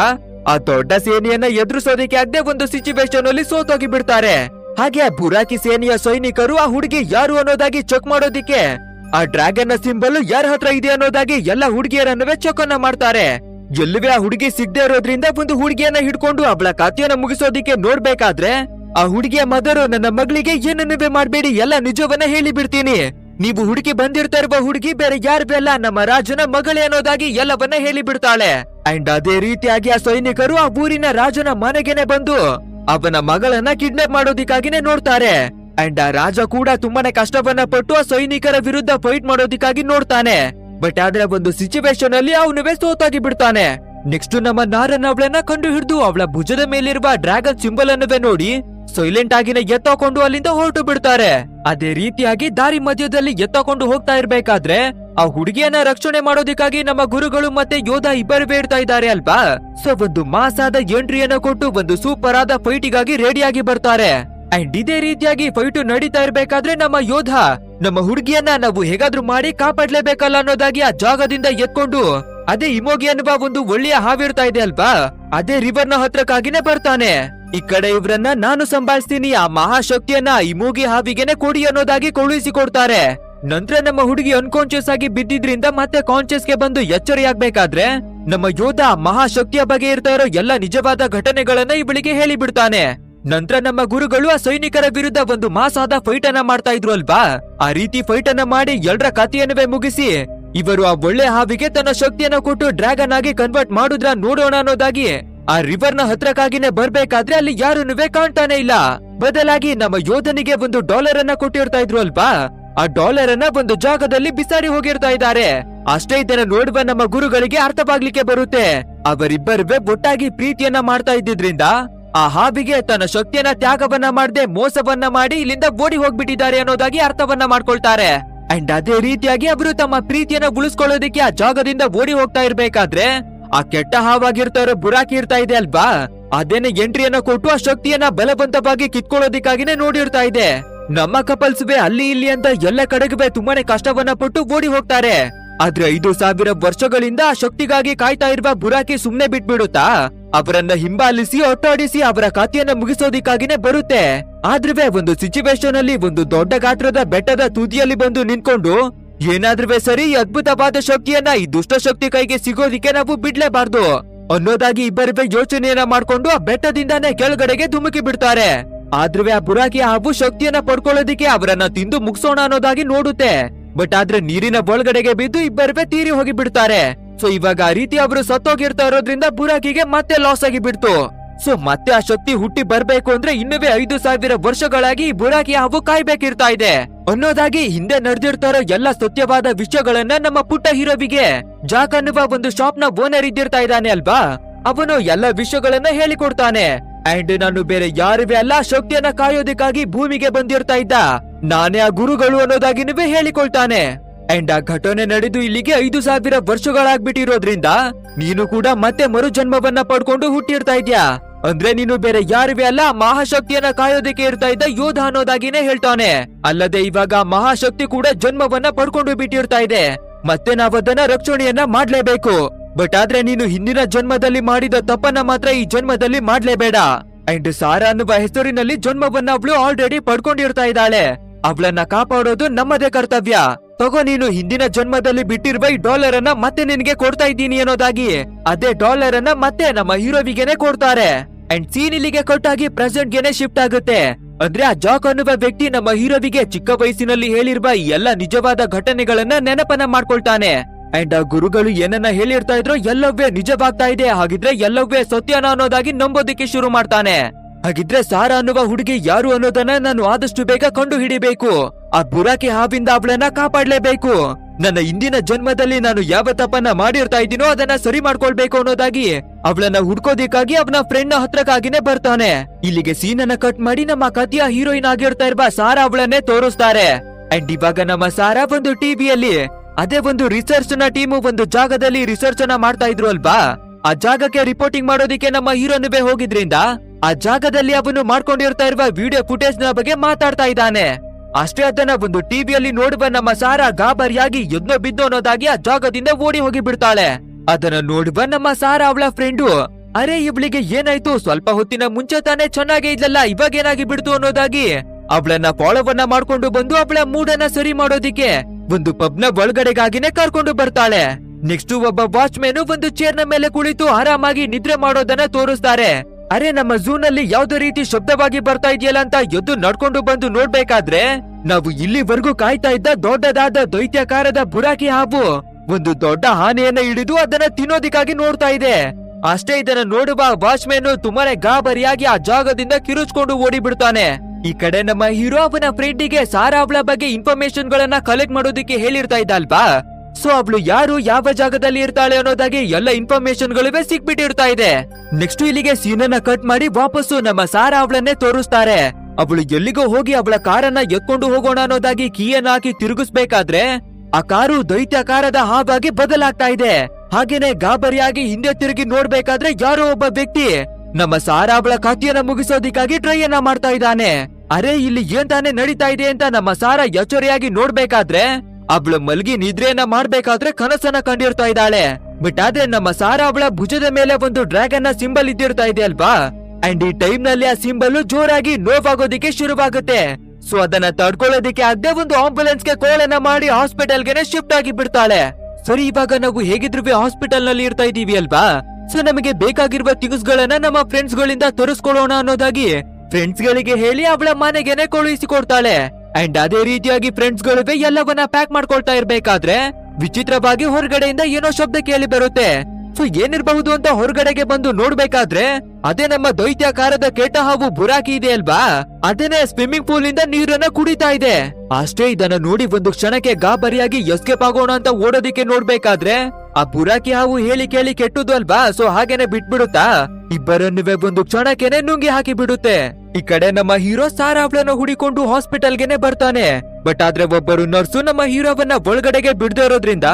ಆ ದೊಡ್ಡ ಸೇನೆಯನ್ನ ಎದುರಿಸೋದಕ್ಕೆ ಆಗದೆ ಒಂದು ಸಿಚುವೇಶನ್ ಅಲ್ಲಿ ಸೋತೋಗಿ ಬಿಡ್ತಾರೆ ಹಾಗೆ ಆ ಬುರಾಕಿ ಸೇನೆಯ ಸೈನಿಕರು ಆ ಹುಡುಗಿ ಯಾರು ಅನ್ನೋದಾಗಿ ಚೆಕ್ ಮಾಡೋದಿಕ್ಕೆ ಆ ಡ್ರ್ಯಾಗನ್ ನ ಸಿಂಬಲ್ ಯಾರ ಹತ್ರ ಇದೆ ಅನ್ನೋದಾಗಿ ಎಲ್ಲ ಹುಡುಗಿಯರನ್ನುವೆ ಚೊಕನ್ನ ಮಾಡ್ತಾರೆ ಎಲ್ಲವೇ ಆ ಹುಡುಗಿ ಸಿಗದೆ ಇರೋದ್ರಿಂದ ಒಂದು ಹುಡುಗಿಯನ್ನ ಹಿಡ್ಕೊಂಡು ಅವಳ ಕಥೆಯನ್ನ ಮುಗಿಸೋದಿಕ್ಕೆ ನೋಡ್ಬೇಕಾದ್ರೆ ಆ ಹುಡುಗಿಯ ಮದರು ನನ್ನ ಮಗಳಿಗೆ ಏನನ್ನೇ ಮಾಡ್ಬೇಡಿ ಎಲ್ಲ ನಿಜವನ್ನ ಹೇಳಿ ಬಿಡ್ತೀನಿ ನೀವು ಹುಡುಗಿ ಬಂದಿರ್ತಾ ಇರುವ ಹುಡುಗಿ ಬೇರೆ ಯಾರು ಬೆಲ್ಲ ನಮ್ಮ ರಾಜನ ಮಗಳೇ ಅನ್ನೋದಾಗಿ ಎಲ್ಲವನ್ನ ಹೇಳಿ ಬಿಡ್ತಾಳೆ ಅಂಡ್ ಅದೇ ರೀತಿಯಾಗಿ ಆ ಸೈನಿಕರು ಆ ಊರಿನ ರಾಜನ ಮನೆಗೆನೆ ಬಂದು ಅವನ ಮಗಳನ್ನ ಕಿಡ್ನಾಪ್ ಮಾಡೋದಿಕ್ಕಾಗಿನೇ ನೋಡ್ತಾರೆ ಅಂಡ್ ಆ ರಾಜ ಕೂಡ ತುಂಬಾನೇ ಕಷ್ಟವನ್ನ ಪಟ್ಟು ಆ ಸೈನಿಕರ ವಿರುದ್ಧ ಫೈಟ್ ಮಾಡೋದಿಕ್ಕಾಗಿ ನೋಡ್ತಾನೆ ಬಟ್ ಆದ್ರೆ ಒಂದು ಸಿಚುವೇಶನ್ ಅಲ್ಲಿ ಅವನವೇ ಸೋತಾಗಿ ಬಿಡ್ತಾನೆ ನೆಕ್ಸ್ಟ್ ನಮ್ಮ ನಾರನ್ ಅವಳನ್ನ ಕಂಡು ಹಿಡಿದು ಅವಳ ಭುಜದ ಮೇಲಿರುವ ಡ್ರ್ಯಾಗನ್ ಸಿಂಬಲ್ ಅನ್ನುವೆ ನೋಡಿ ಸೈಲೆಂಟ್ ಆಗಿನ ಎತ್ತಕೊಂಡು ಅಲ್ಲಿಂದ ಹೊರಟು ಬಿಡ್ತಾರೆ ಅದೇ ರೀತಿಯಾಗಿ ದಾರಿ ಮಧ್ಯದಲ್ಲಿ ಎತ್ತಕೊಂಡು ಹೋಗ್ತಾ ಇರ್ಬೇಕಾದ್ರೆ ಆ ಹುಡುಗಿಯನ್ನ ರಕ್ಷಣೆ ಮಾಡೋದಿಕ್ಕಾಗಿ ನಮ್ಮ ಗುರುಗಳು ಮತ್ತೆ ಯೋಧ ಇಬ್ಬರು ಬೇಡ್ತಾ ಇದ್ದಾರೆ ಅಲ್ವಾ ಸೊ ಒಂದು ಮಾಸಾದ ಎಂಟ್ರಿಯನ್ನ ಕೊಟ್ಟು ಒಂದು ಸೂಪರ್ ಆದ ಫೈಟಿಗಾಗಿ ರೆಡಿಯಾಗಿ ಬರ್ತಾರೆ ಅಂಡ್ ಇದೇ ರೀತಿಯಾಗಿ ಫೈಟು ನಡೀತಾ ಇರ್ಬೇಕಾದ್ರೆ ನಮ್ಮ ಯೋಧ ನಮ್ಮ ಹುಡುಗಿಯನ್ನ ನಾವು ಹೇಗಾದ್ರೂ ಮಾಡಿ ಕಾಪಾಡ್ಲೇಬೇಕಲ್ಲ ಅನ್ನೋದಾಗಿ ಆ ಜಾಗದಿಂದ ಎತ್ಕೊಂಡು ಅದೇ ಇಮೋಗಿ ಅನ್ನುವ ಒಂದು ಒಳ್ಳೆಯ ಹಾವಿರ್ತಾ ಇದೆ ಅಲ್ವಾ ಅದೇ ರಿವರ್ ನ ಹತ್ರಕ್ಕಾಗಿನೇ ಬರ್ತಾನೆ ಈ ಕಡೆ ಇವ್ರನ್ನ ನಾನು ಸಂಭಾಳಿಸ್ತೀನಿ ಆ ಮಹಾಶಕ್ತಿಯನ್ನ ಇಮೋಗಿ ಹಾವಿಗೆನೆ ಕೊಡಿ ಅನ್ನೋದಾಗಿ ಕೊಡ್ತಾರೆ ನಂತರ ನಮ್ಮ ಹುಡುಗಿ ಅನ್ಕಾನ್ಶಿಯಸ್ ಆಗಿ ಬಿದ್ದಿದ್ರಿಂದ ಮತ್ತೆ ಗೆ ಬಂದು ಎಚ್ಚರಿಯಾಗಬೇಕಾದ್ರೆ ನಮ್ಮ ಯೋಧ ಮಹಾಶಕ್ತಿಯ ಬಗ್ಗೆ ಇರ್ತಾ ಇರೋ ಎಲ್ಲ ನಿಜವಾದ ಘಟನೆಗಳನ್ನ ಇವಳಿಗೆ ಹೇಳಿಬಿಡ್ತಾನೆ ನಂತರ ನಮ್ಮ ಗುರುಗಳು ಆ ಸೈನಿಕರ ವಿರುದ್ಧ ಒಂದು ಮಾಸಾದ ಫೈಟ್ ಅನ್ನ ಮಾಡ್ತಾ ಇದ್ರು ಅಲ್ವಾ ಆ ರೀತಿ ಫೈಟ್ ಅನ್ನ ಮಾಡಿ ಎಲ್ರ ಕಥೆಯನ್ನುವೇ ಮುಗಿಸಿ ಇವರು ಆ ಒಳ್ಳೆ ಹಾವಿಗೆ ತನ್ನ ಶಕ್ತಿಯನ್ನ ಕೊಟ್ಟು ಡ್ರ್ಯಾಗನ್ ಆಗಿ ಕನ್ವರ್ಟ್ ಮಾಡುದ್ರ ನೋಡೋಣ ಅನ್ನೋದಾಗಿ ಆ ರಿವರ್ ನ ಹತ್ರಕ್ಕಾಗಿನೇ ಬರ್ಬೇಕಾದ್ರೆ ಅಲ್ಲಿ ಯಾರನ್ನುವೆ ಕಾಣ್ತಾನೆ ಇಲ್ಲ ಬದಲಾಗಿ ನಮ್ಮ ಯೋಧನಿಗೆ ಒಂದು ಡಾಲರ್ ಅನ್ನ ಕೊಟ್ಟಿರ್ತಾ ಇದ್ರು ಅಲ್ವಾ ಆ ಡಾಲರ್ ಅನ್ನ ಒಂದು ಜಾಗದಲ್ಲಿ ಬಿಸಾರಿ ಹೋಗಿರ್ತಾ ಇದ್ದಾರೆ ಅಷ್ಟೇ ಇದನ್ನ ನೋಡುವ ನಮ್ಮ ಗುರುಗಳಿಗೆ ಅರ್ಥವಾಗ್ಲಿಕ್ಕೆ ಬರುತ್ತೆ ಅವರಿಬ್ಬರು ಒಟ್ಟಾಗಿ ಪ್ರೀತಿಯನ್ನ ಮಾಡ್ತಾ ಇದ್ದಿದ್ರಿಂದ ಆ ಹಾಬಿಗೆ ತನ್ನ ಶಕ್ತಿಯನ್ನ ತ್ಯಾಗವನ್ನ ಮಾಡದೆ ಮೋಸವನ್ನ ಮಾಡಿ ಇಲ್ಲಿಂದ ಓಡಿ ಹೋಗ್ಬಿಟ್ಟಿದ್ದಾರೆ ಅನ್ನೋದಾಗಿ ಅರ್ಥವನ್ನ ಮಾಡ್ಕೊಳ್ತಾರೆ ಅಂಡ್ ಅದೇ ರೀತಿಯಾಗಿ ಅವರು ತಮ್ಮ ಪ್ರೀತಿಯನ್ನ ಉಳಿಸ್ಕೊಳ್ಳೋದಿಕ್ಕೆ ಆ ಜಾಗದಿಂದ ಓಡಿ ಹೋಗ್ತಾ ಇರ್ಬೇಕಾದ್ರೆ ಆ ಕೆಟ್ಟ ಹಾವಾಗಿರ್ತಾರೋ ಬುರಾಕಿ ಇರ್ತಾ ಇದೆ ಅಲ್ವಾ ಅದೇನೆ ಎಂಟ್ರಿಯನ್ನ ಕೊಟ್ಟು ಆ ಶಕ್ತಿಯನ್ನ ಬಲವಂತವಾಗಿ ಕಿತ್ಕೊಳ್ಳೋದಿಕ್ಕಾಗಿನೇ ನೋಡಿರ್ತಾ ಇದೆ ನಮ್ಮ ಕಪಲ್ಸ್ ಬೇ ಅಲ್ಲಿ ಇಲ್ಲಿ ಅಂತ ಎಲ್ಲ ಕಡೆಗೆ ತುಂಬಾನೇ ಕಷ್ಟವನ್ನ ಪಟ್ಟು ಓಡಿ ಹೋಗ್ತಾರೆ ಆದ್ರೆ ಐದು ಸಾವಿರ ವರ್ಷಗಳಿಂದ ಆ ಶಕ್ತಿಗಾಗಿ ಕಾಯ್ತಾ ಇರುವ ಬುರಾಕಿ ಸುಮ್ನೆ ಬಿಟ್ಬಿಡುತ್ತಾ ಅವರನ್ನ ಹಿಂಬಾಲಿಸಿ ಒಟ್ಟಾಡಿಸಿ ಅವರ ಖಾತೆಯನ್ನ ಮುಗಿಸೋದಿಕ್ಕಾಗಿನೇ ಬರುತ್ತೆ ಆದ್ರೆ ಒಂದು ಸಿಚುವೇಶನ್ ಅಲ್ಲಿ ಒಂದು ದೊಡ್ಡ ಗಾತ್ರದ ಬೆಟ್ಟದ ತುದಿಯಲ್ಲಿ ಬಂದು ನಿಂತ್ಕೊಂಡು ಏನಾದ್ರೂ ಸರಿ ಅದ್ಭುತವಾದ ಶಕ್ತಿಯನ್ನ ಈ ದುಷ್ಟ ಶಕ್ತಿ ಕೈಗೆ ಸಿಗೋದಿಕ್ಕೆ ನಾವು ಬಿಡ್ಲೇಬಾರ್ದು ಅನ್ನೋದಾಗಿ ಇಬ್ಬರಿವೆ ಯೋಚನೆಯನ್ನ ಮಾಡ್ಕೊಂಡು ಆ ಬೆಟ್ಟದಿಂದಾನೇ ಕೆಳಗಡೆಗೆ ಧುಮುಕಿ ಬಿಡ್ತಾರೆ ಆದ್ರೆ ಆ ಬುರಾಕಿ ಹಾಗೂ ಶಕ್ತಿಯನ್ನ ಪಡ್ಕೊಳ್ಳೋದಿಕ್ಕೆ ಅವರನ್ನ ತಿಂದು ಮುಗಿಸೋಣ ಅನ್ನೋದಾಗಿ ನೋಡುತ್ತೆ ಬಟ್ ಆದ್ರೆ ನೀರಿನ ಒಳಗಡೆಗೆ ಬಿದ್ದು ಇಬ್ಬರವೇ ತೀರಿ ಹೋಗಿ ಬಿಡ್ತಾರೆ ಸೊ ಇವಾಗ ಆ ರೀತಿ ಅವರು ಸತ್ತೋಗಿರ್ತಾ ಇರೋದ್ರಿಂದ ಬುರಾಕಿಗೆ ಮತ್ತೆ ಲಾಸ್ ಆಗಿ ಬಿಡ್ತು ಸೊ ಮತ್ತೆ ಆ ಶಕ್ತಿ ಹುಟ್ಟಿ ಬರ್ಬೇಕು ಅಂದ್ರೆ ಇನ್ನುವೇ ಐದು ಸಾವಿರ ವರ್ಷಗಳಾಗಿ ಬುರಾಕಿ ಹಾವು ಕಾಯ್ಬೇಕಿರ್ತಾ ಇದೆ ಅನ್ನೋದಾಗಿ ಹಿಂದೆ ನಡೆದಿರ್ತಾರೋ ಎಲ್ಲಾ ಎಲ್ಲ ಸತ್ಯವಾದ ವಿಷಯಗಳನ್ನ ನಮ್ಮ ಪುಟ್ಟ ಹೀರೋವಿಗೆ ಜಾಕ್ ಅನ್ನುವ ಒಂದು ಶಾಪ್ ನ ಓನರ್ ಇದ್ದಿರ್ತಾ ಇದ್ದಾನೆ ಅಲ್ವಾ ಅವನು ಎಲ್ಲ ವಿಷಯಗಳನ್ನ ಹೇಳಿಕೊಡ್ತಾನೆ ಅಂಡ್ ನಾನು ಬೇರೆ ಯಾರಿವೆ ಅಲ್ಲ ಶಕ್ತಿಯನ್ನ ಕಾಯೋದಕ್ಕಾಗಿ ಭೂಮಿಗೆ ಬಂದಿರ್ತಾ ಇದ್ದ ನಾನೇ ಆ ಗುರುಗಳು ಅನ್ನೋದಾಗಿನವೇ ಹೇಳಿಕೊಳ್ತಾನೆ ಅಂಡ್ ಆ ಘಟನೆ ನಡೆದು ಇಲ್ಲಿಗೆ ಐದು ಸಾವಿರ ವರ್ಷಗಳಾಗ್ಬಿಟ್ಟಿರೋದ್ರಿಂದ ನೀನು ಕೂಡ ಮತ್ತೆ ಮರುಜನ್ಮವನ್ನ ಪಡ್ಕೊಂಡು ಹುಟ್ಟಿರ್ತಾ ಇದ್ಯಾ ಅಂದ್ರೆ ನೀನು ಬೇರೆ ಯಾರಿವೆ ಅಲ್ಲ ಮಹಾಶಕ್ತಿಯನ್ನ ಕಾಯೋದಕ್ಕೆ ಇರ್ತಾ ಇದ್ದ ಯೋಧ ಅನ್ನೋದಾಗಿನೇ ಹೇಳ್ತಾನೆ ಅಲ್ಲದೆ ಇವಾಗ ಮಹಾಶಕ್ತಿ ಕೂಡ ಜನ್ಮವನ್ನ ಪಡ್ಕೊಂಡು ಬಿಟ್ಟಿರ್ತಾ ಇದೆ ಮತ್ತೆ ನಾವದನ್ನ ರಕ್ಷಣೆಯನ್ನ ಮಾಡ್ಲೇಬೇಕು ಬಟ್ ಆದ್ರೆ ನೀನು ಹಿಂದಿನ ಜನ್ಮದಲ್ಲಿ ಮಾಡಿದ ತಪ್ಪನ್ನ ಮಾತ್ರ ಈ ಜನ್ಮದಲ್ಲಿ ಮಾಡ್ಲೇಬೇಡ ಅಂಡ್ ಸಾರಾ ಅನ್ನುವ ಹೆಸರಿನಲ್ಲಿ ಜನ್ಮವನ್ನ ಅವಳು ಆಲ್ರೆಡಿ ಪಡ್ಕೊಂಡಿರ್ತಾ ಇದ್ದಾಳೆ ಅವಳನ್ನ ಕಾಪಾಡೋದು ನಮ್ಮದೇ ಕರ್ತವ್ಯ ತಗೋ ನೀನು ಹಿಂದಿನ ಜನ್ಮದಲ್ಲಿ ಬಿಟ್ಟಿರುವ ಈ ಡಾಲರ್ ಅನ್ನ ಮತ್ತೆ ನಿನಗೆ ಕೊಡ್ತಾ ಇದ್ದೀನಿ ಅನ್ನೋದಾಗಿ ಅದೇ ಡಾಲರ್ ಅನ್ನ ಮತ್ತೆ ನಮ್ಮ ಹೀರೋವಿಗೆನೆ ಕೊಡ್ತಾರೆ ಅಂಡ್ ಸೀನ್ ಇಲ್ಲಿಗೆ ಕೊಟ್ಟಾಗಿ ಪ್ರೆಸೆಂಟ್ ಗೆನೆ ಶಿಫ್ಟ್ ಆಗುತ್ತೆ ಅಂದ್ರೆ ಆ ಜಾಕ್ ಅನ್ನುವ ವ್ಯಕ್ತಿ ನಮ್ಮ ಹೀರೋವಿಗೆ ಚಿಕ್ಕ ವಯಸ್ಸಿನಲ್ಲಿ ಹೇಳಿರುವ ಎಲ್ಲ ನಿಜವಾದ ಘಟನೆಗಳನ್ನ ನೆನಪನ ಮಾಡ್ಕೊಳ್ತಾನೆ ಅಂಡ್ ಆ ಗುರುಗಳು ಏನನ್ನ ಹೇಳಿರ್ತಾ ಇದ್ರು ಎಲ್ಲವೇ ನಿಜವಾಗ್ತಾ ಇದೆ ಹಾಗಿದ್ರೆ ಎಲ್ಲವೇ ಸತ್ಯನ ಅನ್ನೋದಾಗಿ ನಂಬೋದಕ್ಕೆ ಶುರು ಮಾಡ್ತಾನೆ ಹಾಗಿದ್ರೆ ಸಾರಾ ಅನ್ನುವ ಹುಡುಗಿ ಯಾರು ಅನ್ನೋದನ್ನ ನಾನು ಆದಷ್ಟು ಬೇಗ ಕಂಡು ಹಿಡಿಬೇಕು ಆ ಬುರಾಕೆ ಹಾವಿಂದ ಅವಳನ್ನ ಕಾಪಾಡ್ಲೇಬೇಕು ನನ್ನ ಇಂದಿನ ಜನ್ಮದಲ್ಲಿ ನಾನು ಯಾವ ತಪ್ಪನ್ನ ಮಾಡಿರ್ತಾ ಇದೀನೋ ಅದನ್ನ ಸರಿ ಮಾಡ್ಕೊಳ್ಬೇಕು ಅನ್ನೋದಾಗಿ ಅವಳನ್ನ ಹುಡ್ಕೋದಿಕ್ಕಾಗಿ ಅವನ ಫ್ರೆಂಡ್ ಹತ್ರಕ್ಕಾಗಿನೇ ಬರ್ತಾನೆ ಇಲ್ಲಿಗೆ ಅನ್ನ ಕಟ್ ಮಾಡಿ ನಮ್ಮ ಕಥೆಯ ಹೀರೋಯಿನ್ ಆಗಿರ್ತಾ ಇರುವ ಸಾರ ಅವಳನ್ನೇ ತೋರಿಸ್ತಾರೆ ಅಂಡ್ ಇವಾಗ ನಮ್ಮ ಸಾರಾ ಒಂದು ಟಿವಿಯಲ್ಲಿ ಅದೇ ಒಂದು ರಿಸರ್ಚ್ ನ ಟೀಮು ಒಂದು ಜಾಗದಲ್ಲಿ ರಿಸರ್ಚ್ ಅನ್ನ ಮಾಡ್ತಾ ಇದ್ರು ಅಲ್ವಾ ಆ ಜಾಗಕ್ಕೆ ರಿಪೋರ್ಟಿಂಗ್ ಮಾಡೋದಿಕ್ಕೆ ನಮ್ಮ ಬೇ ಹೋಗಿದ್ರಿಂದ ಆ ಜಾಗದಲ್ಲಿ ಅವನು ಮಾಡ್ಕೊಂಡಿರ್ತಾ ಇರುವ ವಿಡಿಯೋ ಫುಟೇಜ್ ನ ಬಗ್ಗೆ ಮಾತಾಡ್ತಾ ಇದ್ದಾನೆ ಅಷ್ಟೇ ಅದನ್ನ ಒಂದು ಟಿವಿಯಲ್ಲಿ ನೋಡುವ ನಮ್ಮ ಸಾರಾ ಗಾಬರಿಯಾಗಿ ಎದ್ನೋ ಬಿದ್ದು ಅನ್ನೋದಾಗಿ ಆ ಜಾಗದಿಂದ ಓಡಿ ಹೋಗಿ ಬಿಡ್ತಾಳೆ ಅದನ್ನ ನೋಡುವ ನಮ್ಮ ಸಾರಾ ಅವಳ ಫ್ರೆಂಡು ಅರೆ ಇವಳಿಗೆ ಏನಾಯ್ತು ಸ್ವಲ್ಪ ಹೊತ್ತಿನ ಮುಂಚೆ ತಾನೇ ಚೆನ್ನಾಗೇ ಇದ್ಲಲ್ಲ ಇವಾಗ ಏನಾಗಿ ಬಿಡ್ತು ಅನ್ನೋದಾಗಿ ಅವಳನ್ನ ಫಾಲೋವನ್ನ ಮಾಡ್ಕೊಂಡು ಬಂದು ಅವಳ ಮೂಡನ್ನ ಸರಿ ಮಾಡೋದಿಕ್ಕೆ ಒಂದು ಪಬ್ನ ಒಳಗಡೆಗಾಗಿನೇ ಕರ್ಕೊಂಡು ಬರ್ತಾಳೆ ನೆಕ್ಸ್ಟ್ ಒಬ್ಬ ವಾಚ್ಮೆನ್ ಒಂದು ನ ಮೇಲೆ ಕುಳಿತು ಆರಾಮಾಗಿ ನಿದ್ರೆ ಮಾಡೋದನ್ನ ತೋರಿಸ್ತಾರೆ ಅರೆ ನಮ್ಮ ಝೂನಲ್ಲಿ ಯಾವ್ದೋ ರೀತಿ ಶಬ್ದವಾಗಿ ಬರ್ತಾ ಇದೆಯಲ್ಲ ಅಂತ ಎದ್ದು ನಡ್ಕೊಂಡು ಬಂದು ನೋಡ್ಬೇಕಾದ್ರೆ ನಾವು ಇಲ್ಲಿವರೆಗೂ ಕಾಯ್ತಾ ಇದ್ದ ದೊಡ್ಡದಾದ ದೈತ್ಯಕಾರದ ಬುರಾಕಿ ಹಾವು ಒಂದು ದೊಡ್ಡ ಹಾನಿಯನ್ನ ಹಿಡಿದು ಅದನ್ನ ತಿನ್ನೋದಿಕ್ಕಾಗಿ ನೋಡ್ತಾ ಇದೆ ಅಷ್ಟೇ ಇದನ್ನ ನೋಡುವ ವಾಚ್ಮೆನ್ ತುಂಬಾನೇ ಗಾಬರಿಯಾಗಿ ಆ ಜಾಗದಿಂದ ಕಿರುಚ್ಕೊಂಡು ಓಡಿ ಬಿಡ್ತಾನೆ ಈ ಕಡೆ ನಮ್ಮ ಹೀರೋ ಅವನ ಫ್ರೆಂಡಿಗೆ ಸಾರಾ ಅವಳ ಬಗ್ಗೆ ಇನ್ಫಾರ್ಮೇಶನ್ ಗಳನ್ನ ಕಲೆಕ್ಟ್ ಮಾಡೋದಿಕ್ಕೆ ಹೇಳಿರ್ತಾ ಇದ್ದಲ್ವಾ ಸೊ ಅವಳು ಯಾರು ಯಾವ ಜಾಗದಲ್ಲಿ ಇರ್ತಾಳೆ ಅನ್ನೋದಾಗಿ ಎಲ್ಲ ಇನ್ಫಾರ್ಮೇಶನ್ ಗಳಿವೆ ಸಿಕ್ಬಿಟ್ಟಿರ್ತಾ ಇದೆ ನೆಕ್ಸ್ಟ್ ಇಲ್ಲಿಗೆ ಸೀನನ್ನ ಕಟ್ ಮಾಡಿ ವಾಪಸ್ಸು ನಮ್ಮ ಸಾರ ಅವಳನ್ನೇ ತೋರಿಸ್ತಾರೆ ಅವಳು ಎಲ್ಲಿಗೋ ಹೋಗಿ ಅವಳ ಕಾರನ್ನ ಎತ್ಕೊಂಡು ಹೋಗೋಣ ಅನ್ನೋದಾಗಿ ಕೀಯನ್ನ ಹಾಕಿ ತಿರುಗಿಸ್ಬೇಕಾದ್ರೆ ಆ ಕಾರು ದೈತ್ಯ ಕಾರದ ಹಾವಾಗಿ ಬದಲಾಗ್ತಾ ಇದೆ ಹಾಗೇನೆ ಗಾಬರಿಯಾಗಿ ಹಿಂದೆ ತಿರುಗಿ ನೋಡ್ಬೇಕಾದ್ರೆ ಯಾರೋ ಒಬ್ಬ ವ್ಯಕ್ತಿ ನಮ್ಮ ಸಾರ ಅವಳ ಕತ್ತಿಯನ್ನ ಮುಗಿಸೋದಿಕ್ಕಾಗಿ ಟ್ರೈಯನ್ನ ಮಾಡ್ತಾ ಇದ್ದಾನೆ ಅರೆ ಇಲ್ಲಿ ಏನ್ ತಾನೇ ನಡೀತಾ ಇದೆ ಅಂತ ನಮ್ಮ ಸಾರ ಎಚ್ಚರಿಯಾಗಿ ನೋಡ್ಬೇಕಾದ್ರೆ ಅವಳ ಮಲ್ಗಿ ನಿದ್ರೆಯನ್ನ ಮಾಡ್ಬೇಕಾದ್ರೆ ಕನಸನ್ನ ಕಂಡಿರ್ತಾ ಇದ್ದಾಳೆ ಬಟ್ ಆದ್ರೆ ನಮ್ಮ ಸಾರ ಅವಳ ಭುಜದ ಮೇಲೆ ಒಂದು ಡ್ರ್ಯಾಗನ್ ನ ಸಿಂಬಲ್ ಇದ್ದಿರ್ತಾ ಇದೆ ಅಲ್ವಾ ಅಂಡ್ ಈ ಟೈಮ್ ನಲ್ಲಿ ಆ ಸಿಂಬಲ್ ಜೋರಾಗಿ ನೋವಾಗೋದಿಕ್ಕೆ ಶುರುವಾಗುತ್ತೆ ಸೊ ಅದನ್ನ ತಡ್ಕೊಳ್ಳೋದಿಕ್ಕೆ ಅದೇ ಒಂದು ಆಂಬುಲೆನ್ಸ್ ಗೆ ಕೋಳನ್ನ ಮಾಡಿ ಹಾಸ್ಪಿಟಲ್ ಗೆನೆ ಶಿಫ್ಟ್ ಆಗಿ ಬಿಡ್ತಾಳೆ ಸರಿ ಇವಾಗ ನಾವು ಹೇಗಿದ್ರು ಹಾಸ್ಪಿಟಲ್ ನಲ್ಲಿ ಇರ್ತಾ ಇದೀವಿ ಅಲ್ವಾ ಸೊ ನಮಗೆ ಬೇಕಾಗಿರುವ ಥಿಂಗ್ಸ್ ಗಳನ್ನ ನಮ್ಮ ಫ್ರೆಂಡ್ಸ್ ಗಳಿಂದ ತರಿಸ್ಕೊಳ್ಳೋಣ ಅನ್ನೋದಾಗಿ ಫ್ರೆಂಡ್ಸ್ ಗಳಿಗೆ ಹೇಳಿ ಅವಳ ಮನೆಗೆನೆ ಕೊಡ್ತಾಳೆ ಅಂಡ್ ಅದೇ ರೀತಿಯಾಗಿ ಫ್ರೆಂಡ್ಸ್ ಗಳು ಎಲ್ಲವನ್ನ ಪ್ಯಾಕ್ ಮಾಡ್ಕೊಳ್ತಾ ಇರ್ಬೇಕಾದ್ರೆ ವಿಚಿತ್ರವಾಗಿ ಹೊರಗಡೆಯಿಂದ ಏನೋ ಶಬ್ದ ಕೇಳಿ ಬರುತ್ತೆ ಸೊ ಏನಿರಬಹುದು ಅಂತ ಹೊರಗಡೆಗೆ ಬಂದು ನೋಡ್ಬೇಕಾದ್ರೆ ಅದೇ ನಮ್ಮ ದೈತ್ಯಾಕಾರದ ಕೇಟ ಹಾಗೂ ಬುರಾಕಿ ಇದೆ ಅಲ್ವಾ ಅದೇನೆ ಸ್ವಿಮ್ಮಿಂಗ್ ಪೂಲ್ ಇಂದ ನೀರನ್ನ ಕುಡಿತಾ ಇದೆ ಅಷ್ಟೇ ಇದನ್ನ ನೋಡಿ ಒಂದು ಕ್ಷಣಕ್ಕೆ ಗಾಬರಿಯಾಗಿ ಎಸ್ಕೇಪ್ ಆಗೋಣ ಅಂತ ಓಡೋದಿಕ್ಕೆ ನೋಡ್ಬೇಕಾದ್ರೆ ಆ ಬುರಾಕಿ ಹಾವು ಹೇಳಿ ಕೇಳಿ ಕೆಟ್ಟುದು ಅಲ್ವಾ ಸೊ ಹಾಗೇನೆ ಬಿಟ್ಬಿಡುತ್ತಾ ಇಬ್ಬರನ್ನುವೆ ಒಂದು ಕ್ಷಣಕ್ಕೆನೆ ನುಂಗಿ ಹಾಕಿ ಬಿಡುತ್ತೆ ಈ ಕಡೆ ನಮ್ಮ ಹೀರೋ ಸಾರಾವ್ಳನ್ನ ಹುಡಿಕೊಂಡು ಹಾಸ್ಪಿಟಲ್ಗೆನೆ ಬರ್ತಾನೆ ಬಟ್ ಆದ್ರೆ ಒಬ್ಬರು ನರ್ಸು ನಮ್ಮ ಹೀರೋವನ್ನ ಒಳಗಡೆಗೆ ಬಿಡದೇ ಇರೋದ್ರಿಂದ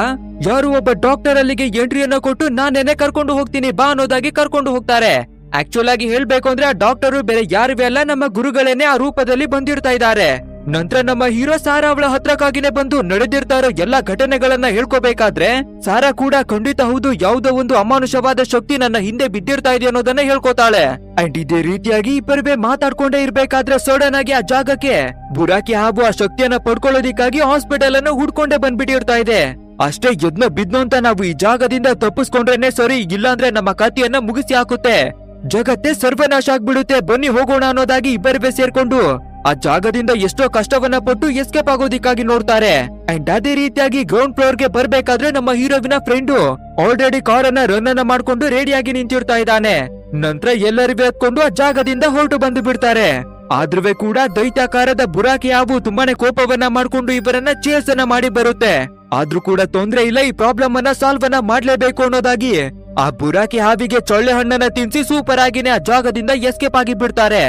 ಯಾರು ಒಬ್ಬ ಡಾಕ್ಟರ್ ಅಲ್ಲಿಗೆ ಎಂಟ್ರಿಯನ್ನ ಕೊಟ್ಟು ನಾನೇನೆ ಕರ್ಕೊಂಡು ಹೋಗ್ತೀನಿ ಬಾ ಅನ್ನೋದಾಗಿ ಕರ್ಕೊಂಡು ಹೋಗ್ತಾರೆ ಆಕ್ಚುಲ್ ಆಗಿ ಹೇಳ್ಬೇಕು ಅಂದ್ರೆ ಆ ಡಾಕ್ಟರು ಬೇರೆ ಯಾರು ಅಲ್ಲ ನಮ್ಮ ಗುರುಗಳೇನೆ ಆ ರೂಪದಲ್ಲಿ ಬಂದಿರ್ತಾ ಇದ್ದಾರೆ ನಂತರ ನಮ್ಮ ಹೀರೋ ಸಾರಾ ಅವಳ ಹತ್ರಕ್ಕಾಗಿನೇ ಬಂದು ನಡೆದಿರ್ತಾರೋ ಎಲ್ಲಾ ಘಟನೆಗಳನ್ನ ಹೇಳ್ಕೋಬೇಕಾದ್ರೆ ಸಾರಾ ಕೂಡ ಖಂಡಿತ ಹೌದು ಯಾವ್ದೋ ಒಂದು ಅಮಾನುಷವಾದ ಶಕ್ತಿ ನನ್ನ ಹಿಂದೆ ಬಿದ್ದಿರ್ತಾ ಇದೆ ಅನ್ನೋದನ್ನ ಹೇಳ್ಕೊತಾಳೆ ಅಂಡ್ ಇದೇ ರೀತಿಯಾಗಿ ಬೇ ಮಾತಾಡ್ಕೊಂಡೇ ಇರ್ಬೇಕಾದ್ರೆ ಸಡನ್ ಆಗಿ ಆ ಜಾಗಕ್ಕೆ ಬುರಾಕಿ ಹಾಗೂ ಆ ಶಕ್ತಿಯನ್ನ ಪಡ್ಕೊಳ್ಳೋದಿಕ್ಕಾಗಿ ಹಾಸ್ಪಿಟಲ್ ಅನ್ನು ಹುಡ್ಕೊಂಡೇ ಬಂದ್ಬಿಟ್ಟಿರ್ತಾ ಇದೆ ಅಷ್ಟೇ ಎದ್ನ ಬಿದ್ನು ಅಂತ ನಾವು ಈ ಜಾಗದಿಂದ ತಪ್ಪಿಸ್ಕೊಂಡ್ರೇನೆ ಸರಿ ಇಲ್ಲಾಂದ್ರೆ ನಮ್ಮ ಕಥೆಯನ್ನ ಮುಗಿಸಿ ಹಾಕುತ್ತೆ ಜಗತ್ತೇ ಸರ್ವನಾಶ ಆಗ್ಬಿಡುತ್ತೆ ಬನ್ನಿ ಹೋಗೋಣ ಅನ್ನೋದಾಗಿ ಇಬ್ಬರೇ ಸೇರ್ಕೊಂಡು ಆ ಜಾಗದಿಂದ ಎಷ್ಟೋ ಕಷ್ಟವನ್ನ ಪಟ್ಟು ಎಸ್ಕೇಪ್ ಆಗೋದಿಕ್ಕಾಗಿ ನೋಡ್ತಾರೆ ಅಂಡ್ ಅದೇ ರೀತಿಯಾಗಿ ಗ್ರೌಂಡ್ ಫ್ಲೋರ್ ಗೆ ಬರ್ಬೇಕಾದ್ರೆ ನಮ್ಮ ಹೀರೋವಿನ ಫ್ರೆಂಡು ಆಲ್ರೆಡಿ ಕಾರ್ ಅನ್ನ ರನ್ ಅನ್ನ ಮಾಡ್ಕೊಂಡು ರೆಡಿಯಾಗಿ ನಿಂತಿರ್ತಾ ಇದ್ದಾನೆ ನಂತರ ಎಲ್ಲರಿಗೂ ಎತ್ಕೊಂಡು ಆ ಜಾಗದಿಂದ ಹೊರಟು ಬಂದು ಬಿಡ್ತಾರೆ ಆದ್ರೂ ಕೂಡ ದೈತ್ಯಾಕಾರದ ಬುರಾಕಿ ಹಾವು ತುಂಬಾನೇ ಕೋಪವನ್ನ ಮಾಡ್ಕೊಂಡು ಇವರನ್ನ ಚೇಸ್ ಅನ್ನ ಮಾಡಿ ಬರುತ್ತೆ ಆದ್ರೂ ಕೂಡ ತೊಂದ್ರೆ ಇಲ್ಲ ಈ ಪ್ರಾಬ್ಲಮ್ ಅನ್ನ ಸಾಲ್ವ್ ಅನ್ನ ಮಾಡ್ಲೇಬೇಕು ಅನ್ನೋದಾಗಿ ಆ ಬುರಾಕಿ ಹಾವಿಗೆ ಚೊಳ್ಳೆ ಹಣ್ಣನ್ನ ತಿನ್ಸಿ ಸೂಪರ್ ಆಗಿನೇ ಆ ಜಾಗದಿಂದ ಎಸ್ಕೇಪ್ ಆಗಿ ಬಿಡ್ತಾರೆ